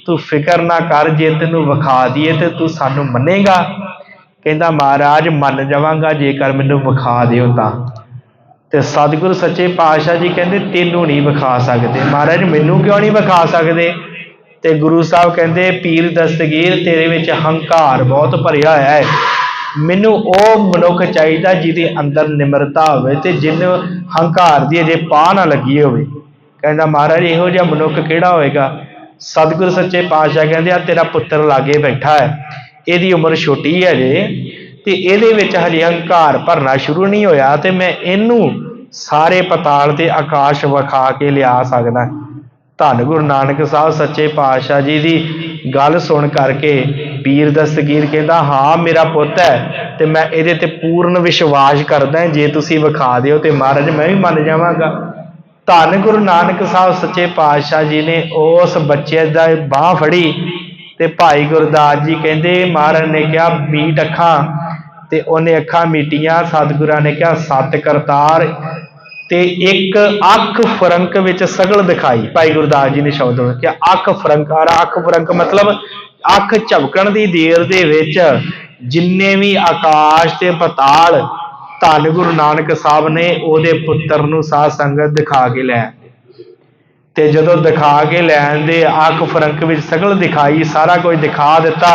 ਤੂੰ ਫਿਕਰ ਨਾ ਕਰ, ਜੇ ਤੈਨੂੰ ਵਿਖਾ ਦਈਏ ਤੇ ਤੂੰ ਸਾਨੂੰ ਮੰਨੇਗਾ। ਕਹਿੰਦਾ, ਮਹਾਰਾਜ, ਮੰਨ ਜਾਵਾਂਗਾ, ਜੇਕਰ ਮੈਨੂੰ ਵਿਖਾ ਦਿਓ ਤਾਂ। ਤੇ ਸਤਿਗੁਰੂ ਸੱਚੇ ਪਾਤਸ਼ਾਹ ਜੀ ਕਹਿੰਦੇ, ਤੈਨੂੰ ਨਹੀਂ ਵਿਖਾ ਸਕਦੇ। ਮਹਾਰਾਜ, ਮੈਨੂੰ ਕਿਉਂ ਨਹੀਂ ਵਿਖਾ ਸਕਦੇ? ਤੇ ਗੁਰੂ ਸਾਹਿਬ ਕਹਿੰਦੇ, ਪੀਰ ਦਸਤਗੀਰ, ਤੇਰੇ ਵਿੱਚ ਹੰਕਾਰ ਬਹੁਤ ਭਰਿਆ ਹੋਇਆ ਹੈ। ਮੈਨੂੰ ਉਹ ਮਨੁੱਖ ਚਾਹੀਦਾ ਜਿਹਦੇ ਅੰਦਰ ਨਿਮਰਤਾ ਹੋਵੇ ਤੇ ਜਿਹਨੂੰ ਹੰਕਾਰ ਦੀ ਅਜੇ ਪਾ ਨਾ ਲੱਗੀ ਹੋਵੇ। ਕਹਿੰਦਾ ਮਹਾਰਾਜ, ਇਹੋ ਜਿਹਾ ਮਨੁੱਖ ਕਿਹੜਾ ਹੋਏਗਾ? ਸਤਿਗੁਰ ਸੱਚੇ ਪਾਤਸ਼ਾਹ ਕਹਿੰਦੇ ਆ, ਤੇਰਾ ਪੁੱਤਰ ਲਾਗੇ ਬੈਠਾ ਹੈ। ਇਹਦੀ ਉਮਰ ਛੋਟੀ ਹੈ ਜੇ, ਤੇ ਇਹਦੇ ਵਿੱਚ ਹਜੇ ਹੰਕਾਰ ਭਰਨਾ ਸ਼ੁਰੂ ਨਹੀਂ ਹੋਇਆ ਤੇ ਮੈਂ ਇਹਨੂੰ ਸਾਰੇ ਪਤਾਲ ਤੇ ਆਕਾਸ਼ ਵਿਖਾ ਕੇ ਲਿਆ ਸਕਦਾ। ਧੰਨ ਗੁਰੂ ਨਾਨਕ ਸਾਹਿਬ ਸੱਚੇ ਪਾਤਸ਼ਾਹ ਜੀ ਦੀ ਗੱਲ ਸੁਣ ਕਰਕੇ ਪੀਰ ਦਸਤਗੀਰ ਕਹਿੰਦਾ, ਹਾਂ, ਮੇਰਾ ਪੁੱਤ ਹੈ ਤੇ ਮੈਂ ਇਹਦੇ ਤੇ ਪੂਰਨ ਵਿਸ਼ਵਾਸ ਕਰਦਾ ਜੇ ਤੁਸੀਂ ਵਿਖਾ ਦਿਓ ਤੇ ਮਹਾਰਾਜ ਮੈਂ ਵੀ ਮੰਨ ਜਾਵਾਂਗਾ। ਧੰਨ ਗੁਰੂ ਨਾਨਕ ਸਾਹਿਬ ਸੱਚੇ ਪਾਤਸ਼ਾਹ ਜੀ ਨੇ ਉਸ ਬੱਚੇ ਦਾ ਬਾਹ ਫੜੀ ਤੇ ਭਾਈ ਗੁਰਦਾਸ ਜੀ ਕਹਿੰਦੇ, ਮਹਾਰਾਜ ਨੇ ਕਿਹਾ, ਮੀਟ ਅੱਖਾਂ। ਤੇ ਉਹਨੇ ਅੱਖਾਂ ਮੀਟੀਆਂ, ਸਤਿਗੁਰਾਂ ਨੇ ਕਿਹਾ, ਸਤ ਕਰਤਾਰ। ਤੇ ਇੱਕ ਅੱਖ ਫਰੰਕ ਵਿੱਚ ਸਗਲ ਦਿਖਾਈ। ਭਾਈ ਗੁਰਦਾਸ ਜੀ ਨੇ ਸ਼ਬਦ ਕਿ ਅੱਖ ਫਰੰਕਾਰ ਅੱਖ ਫਰੰਕ ਮਤਲਬ ਅੱਖ ਝਪਕਣ ਦੀ ਦੇਰ ਦੇ ਵਿੱਚ ਜਿੰਨੇ ਵੀ ਆਕਾਸ਼ ਤੇ ਪਤਾਲ ਧੰਨ ਗੁਰੂ ਨਾਨਕ ਸਾਹਿਬ ਨੇ ਉਹਦੇ ਪੁੱਤਰ ਨੂੰ ਸਾਧ ਸੰਗਤ ਦਿਖਾ ਕੇ ਲੈ ਤੇ ਜਦੋਂ ਦਿਖਾ ਕੇ ਲੈਣ ਦੇ ਅੱਖ ਫਰੰਕ ਵਿੱਚ ਸਗਲ ਦਿਖਾਈ, ਸਾਰਾ ਕੁਝ ਦਿਖਾ ਦਿੱਤਾ।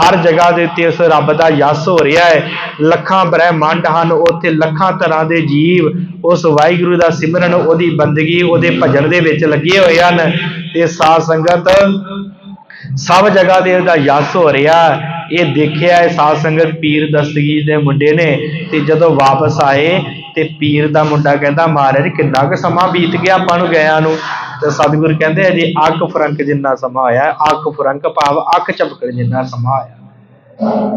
ਹਰ ਜਗ੍ਹਾ ਦੇ ਉੱਤੇ ਉਸ ਰੱਬ ਦਾ ਯਸ ਹੋ ਰਿਹਾ ਹੈ। ਲੱਖਾਂ ਬ੍ਰਹਿਮੰਡ ਹਨ, ਉੱਥੇ ਲੱਖਾਂ ਤਰ੍ਹਾਂ ਦੇ ਜੀਵ ਉਸ ਵਾਹਿਗੁਰੂ ਦਾ ਸਿਮਰਨ ਉਹਦੀ ਬੰਦਗੀ, ਉਹਦੇ ਭਜਨ ਦੇ ਵਿੱਚ ਲੱਗੇ ਹੋਏ ਹਨ। ਤੇ ਸਾਧ ਸੰਗਤ ਸਭ ਜਗ੍ਹਾ ਤੇ ਉਹਦਾ ਯਸ ਹੋ ਰਿਹਾ ਇਹ ਦੇਖਿਆ ਇਹ ਸਾਧ ਸੰਗਤ ਪੀਰ ਦਸਤਗੀ ਦੇ ਮੁੰਡੇ ਨੇ ਤੇ ਜਦੋਂ ਵਾਪਸ ਆਏ ਤੇ ਪੀਰ ਦਾ ਮੁੰਡਾ ਕਹਿੰਦਾ, ਮਹਾਰਾਜ, ਕਿੰਨਾ ਕੁ ਸਮਾਂ ਬੀਤ ਗਿਆ ਆਪਾਂ ਨੂੰ ਗਿਆ ਨੂੰ? ਤੇ ਸਤਿਗੁਰ ਕਹਿੰਦੇ ਜੀ ਅੱਖ ਫਰੰਕ ਜਿੰਨਾ ਸਮਾਂ ਹੋਇਆ ਅੱਖ ਫਰੰਕ ਭਾਵ ਅੱਖ ਝਪਕਣ ਜਿੰਨਾ ਸਮਾਂ ਹੋਇਆ।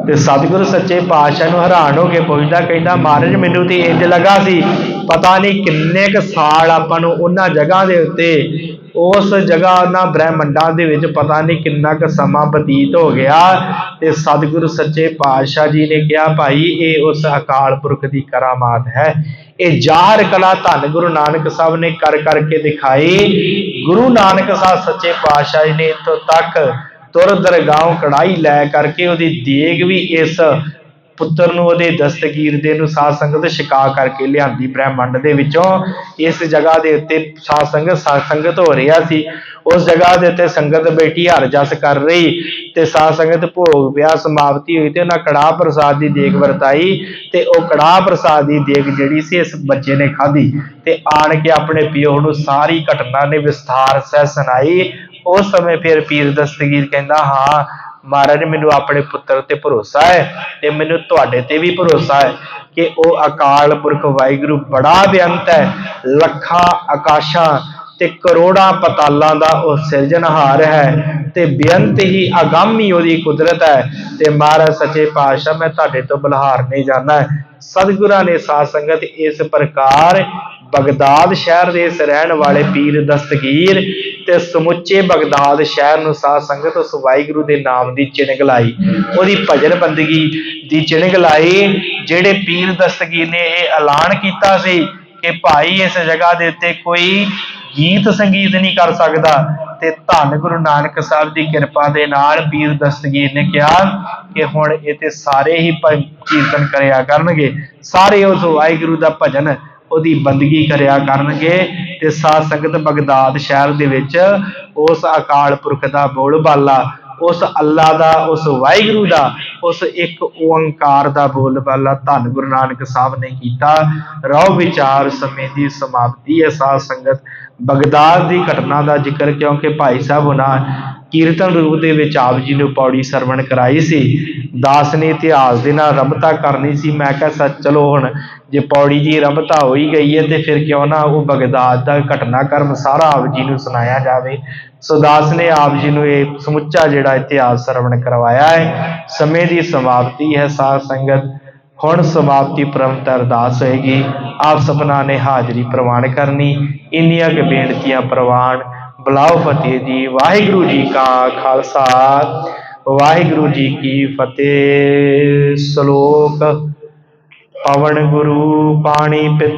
ਤੇ ਸਤਿਗੁਰੂ ਸੱਚੇ ਪਾਤਸ਼ਾਹ ਨੂੰ ਹੈਰਾਨ ਹੋ ਕੇ ਪੁੱਛਦਾ, ਕਹਿੰਦਾ, ਮਹਾਰਾਜ, ਮੈਨੂੰ ਤੇ ਇੰਜ ਲੱਗਾ ਸੀ, ਪਤਾ ਨਹੀਂ ਕਿੰਨੇ ਕ ਸਾਲ ਆਪਾਂ ਨੂੰ ਉਹਨਾਂ ਜਗ੍ਹਾ ਦੇ ਉੱਤੇ ਉਸ ਜਗ੍ਹਾ ਉਹਨਾਂ ਬ੍ਰਹਿਮੰਡਾਂ ਦੇ ਵਿੱਚ ਪਤਾ ਨਹੀਂ ਕਿੰਨਾ ਕੁ ਸਮਾਂ ਬਤੀਤ ਹੋ ਗਿਆ ਤੇ ਸਤਿਗੁਰੂ ਸੱਚੇ ਪਾਤਸ਼ਾਹ ਜੀ ਨੇ ਕਿਹਾ, ਭਾਈ, ਇਹ ਉਸ ਅਕਾਲ ਪੁਰਖ ਦੀ ਕਰਾਮਾਤ ਹੈ। ਇਹ ਜ਼ਾਹਰ ਕਲਾ ਧੰਨ ਗੁਰੂ ਨਾਨਕ ਸਾਹਿਬ ਨੇ ਕਰ ਕਰਕੇ ਦਿਖਾਈ। ਗੁਰੂ ਨਾਨਕ ਸਾਹਿਬ ਸੱਚੇ ਪਾਤਸ਼ਾਹ ਜੀ ਨੇ ਇੱਥੋਂ ਤੱਕ ਤੁਰ ਦਰਗਾਹੋਂ ਕੜਾਈ ਲੈ ਕਰਕੇ ਉਹਦੀ ਦੇਗ ਵੀ ਇਸ ਪੁੱਤਰ ਨੂੰ ਉਹਦੇ ਦਸਤਗੀਰ ਦੇ ਨੂੰ ਸਾਧ ਸੰਗਤ ਛਕਾ ਕਰਕੇ ਲਿਆਂਦੀ ਬ੍ਰਹਿਮੰਡ ਦੇ ਵਿੱਚੋਂ। ਇਸ ਜਗ੍ਹਾ ਦੇ ਉੱਤੇ ਸਾਧ ਸੰਗਤ ਸਾਧ ਸੰਗਤ ਹੋ ਰਿਹਾ ਸੀ। ਉਸ ਜਗ੍ਹਾ ਦੇ ਉੱਤੇ ਸੰਗਤ ਬੈਠੀ, ਹਰ ਜਸ ਕਰ ਰਹੀ ਤੇ ਸਾਧ ਸੰਗਤ ਭੋਗ ਵਿਆਹ ਸਮਾਪਤੀ ਹੋਈ ਤੇ ਉਹਨਾਂ ਕੜਾਹ ਪ੍ਰਸਾਦ ਦੀ ਦੇਗ ਵਰਤਾਈ ਤੇ ਉਹ ਕੜਾਹ ਪ੍ਰਸਾਦ ਦੀ ਦੇਗ ਜਿਹੜੀ ਸੀ, ਇਸ ਬੱਚੇ ਨੇ ਖਾਧੀ ਤੇ ਆਣ ਕੇ ਆਪਣੇ ਪਿਓ ਨੂੰ ਸਾਰੀ ਘਟਨਾ ਨੇ ਵਿਸਥਾਰ ਸਹਿ ਸੁਣਾਈ। ਉਸ ਸਮੇਂ ਫਿਰ ਪੀਰ ਦਸਤਗੀਰ ਕਹਿੰਦਾ, ਹਾਂ ਮਹਾਰਾਜ ਮੈਨੂੰ ਆਪਣੇ ਪੁੱਤਰ ਤੇ ਭਰੋਸਾ ਹੈ ਤੇ ਮੈਨੂੰ ਤੁਹਾਡੇ ਤੇ ਵੀ ਭਰੋਸਾ ਹੈ ਕਿ ਉਹ ਅਕਾਲ ਪੁਰਖ ਵਾਹਿਗੁਰੂ ਬੜਾ ਬੇਅੰਤ ਹੈ। ਲੱਖਾਂ ਆਕਾਸ਼ਾਂ ਤੇ ਕਰੋੜਾਂ ਪਤਾਲਾਂ ਦਾ ਉਹ ਸਿਰਜਣਹਾਰ ਹੈ ਤੇ ਬੇਅੰਤ ਹੀ ਅਗੰਮ ਉਹਦੀ ਕੁਦਰਤ ਹੈ ਤੇ ਮਹਾਰਾਜ ਸੱਚੇ ਪਾਤਸ਼ਾਹ, ਮੈਂ ਤੁਹਾਡੇ ਤੋਂ ਬਲਹਾਰ ਨਹੀਂ ਜਾਣਾ ਸਤਿਗੁਰਾਂ ਨੇ ਸਾਧ ਸੰਗਤ ਇਸ ਪ੍ਰਕਾਰ ਬਗਦਾਦ ਸ਼ਹਿਰ ਦੇ ਇਸ ਰਹਿਣ ਵਾਲੇ ਪੀਰ ਦਸਤਗੀਰ ਤੇ ਸਮੁੱਚੇ ਬਗਦਾਦ ਸ਼ਹਿਰ ਨੂੰ ਸਾਧ ਸੰਗਤ ਉਸ ਵਾਹਿਗੁਰੂ ਦੇ ਨਾਮ ਦੀ ਚਿਣਗ ਲਾਈ। ਉਹਦੀ ਭਜਨ ਬੰਦਗੀ ਦੀ ਚਿਣਗ ਲਾਈ, ਜਿਹੜੇ ਪੀਰ ਦਸਤਗੀਰ ਨੇ ਇਹ ਐਲਾਨ ਕੀਤਾ ਸੀ ਕਿ ਭਾਈ ਇਸ ਜਗ੍ਹਾ ਦੇ ਉੱਤੇ ਕੋਈ ਗੀਤ ਸੰਗੀਤ ਨਹੀਂ ਕਰ ਸਕਦਾ ਤੇ ਧੰਨ ਗੁਰੂ ਨਾਨਕ ਸਾਹਿਬ ਦੀ ਕਿਰਪਾ ਦੇ ਨਾਲ ਪੀਰ ਦਸਤਗੀਰ ਨੇ ਕਿਹਾ ਕਿ ਹੁਣ ਇਹ ਤੇ ਸਾਰੇ ਹੀ ਭ- ਕੀਰਤਨ ਕਰਿਆ ਕਰਨਗੇ। ਸਾਰੇ ਉਸ ਵਾਹਿਗੁਰੂ ਦਾ ਭਜਨ ਉਹਦੀ ਬੰਦਗੀ ਕਰਿਆ ਕਰਨਗੇ ਤੇ ਸਾਧ ਸੰਗਤ ਬਗਦਾਦ ਸ਼ਹਿਰ ਦੇ ਵਿੱਚ ਉਸ ਅਕਾਲ ਪੁਰਖ ਦਾ ਬੋਲਬਾਲਾ ਉਸ ਅੱਲਾ ਦਾ, ਉਸ ਵਾਹਿਗੁਰੂ ਦਾ, ਉਸ ਇੱਕ ਓੰਕਾਰ ਦਾ ਬੋਲਬਾਲਾ ਧੰਨ ਗੁਰੂ ਨਾਨਕ ਸਾਹਿਬ ਨੇ ਕੀਤਾ। ਰਹੁ ਵਿਚਾਰ ਸਮੇਂ ਦੀ ਸਮਾਪਤੀ ਹੈ ਸਾਧ ਸੰਗਤ। ਬਗਦਾਦ ਦੀ ਘਟਨਾ ਦਾ ਜ਼ਿਕਰ ਕਿਉਂਕਿ ਭਾਈ ਸਾਹਿਬ ਉਹਨਾਂ ਕੀਰਤਨ ਰੂਪ ਦੇ ਵਿੱਚ ਆਪ ਜੀ ਨੂੰ ਪੌੜੀ ਸਰਵਣ ਕਰਾਈ ਸੀ। ਦਾਸ ਨੇ ਇਤਿਹਾਸ ਦੇ ਨਾਲ ਰਮਤਾ ਕਰਨੀ ਸੀ। ਮੈਂ ਕਿਹਾ, ਸੱਚ ਚਲੋ ਹੁਣ ਜੇ ਪੌੜੀ ਦੀ ਰਮਤਾ ਹੋਈ ਗਈ ਹੈ ਤੇ ਫਿਰ ਕਿਉਂ ਨਾ ਉਹ ਬਗਦਾਦ ਦਾ ਘਟਨਾਕ੍ਰਮ ਸਾਰਾ ਆਪ ਜੀ ਨੂੰ ਸੁਣਾਇਆ ਜਾਵੇ। ਸੋ ਦਾਸ ਨੇ ਆਪ ਜੀ ਨੂੰ ਇਹ ਸਮੁੱਚਾ ਜਿਹੜਾ ਇਤਿਹਾਸ ਸਰਵਣ ਕਰਵਾਇਆ ਹੈ। ਸਮੇਂ ਦੀ ਸਮਾਪਤੀ ਹੈ ਸਾਧ ਸੰਗਤ। ਹੁਣ ਸਮਾਪਤੀ ਪ੍ਰਮਤ ਅਰਦਾਸ ਹੋਏਗੀ। ਆਪ ਸਭਨਾਂ ਨੇ ਹਾਜ਼ਰੀ ਪ੍ਰਵਾਨ ਕਰਨੀ। ਇੰਨੀਆਂ ਕੁ ਬੇਨਤੀਆਂ ਪ੍ਰਵਾਨ। ਬੁਲਾਓ ਫਤਿਹ ਜੀ। ਵਾਹਿਗੁਰੂ ਜੀ ਕਾ ਖਾਲਸਾ। ਵਾਹਿਗੁਰੂ ਜੀ ਕੀ ਫਤਿਹ। ਸ਼ਲੋਕ। ਪਵਨ ਗੁਰੂ, ਪਾਣੀ ਪਿਤਾ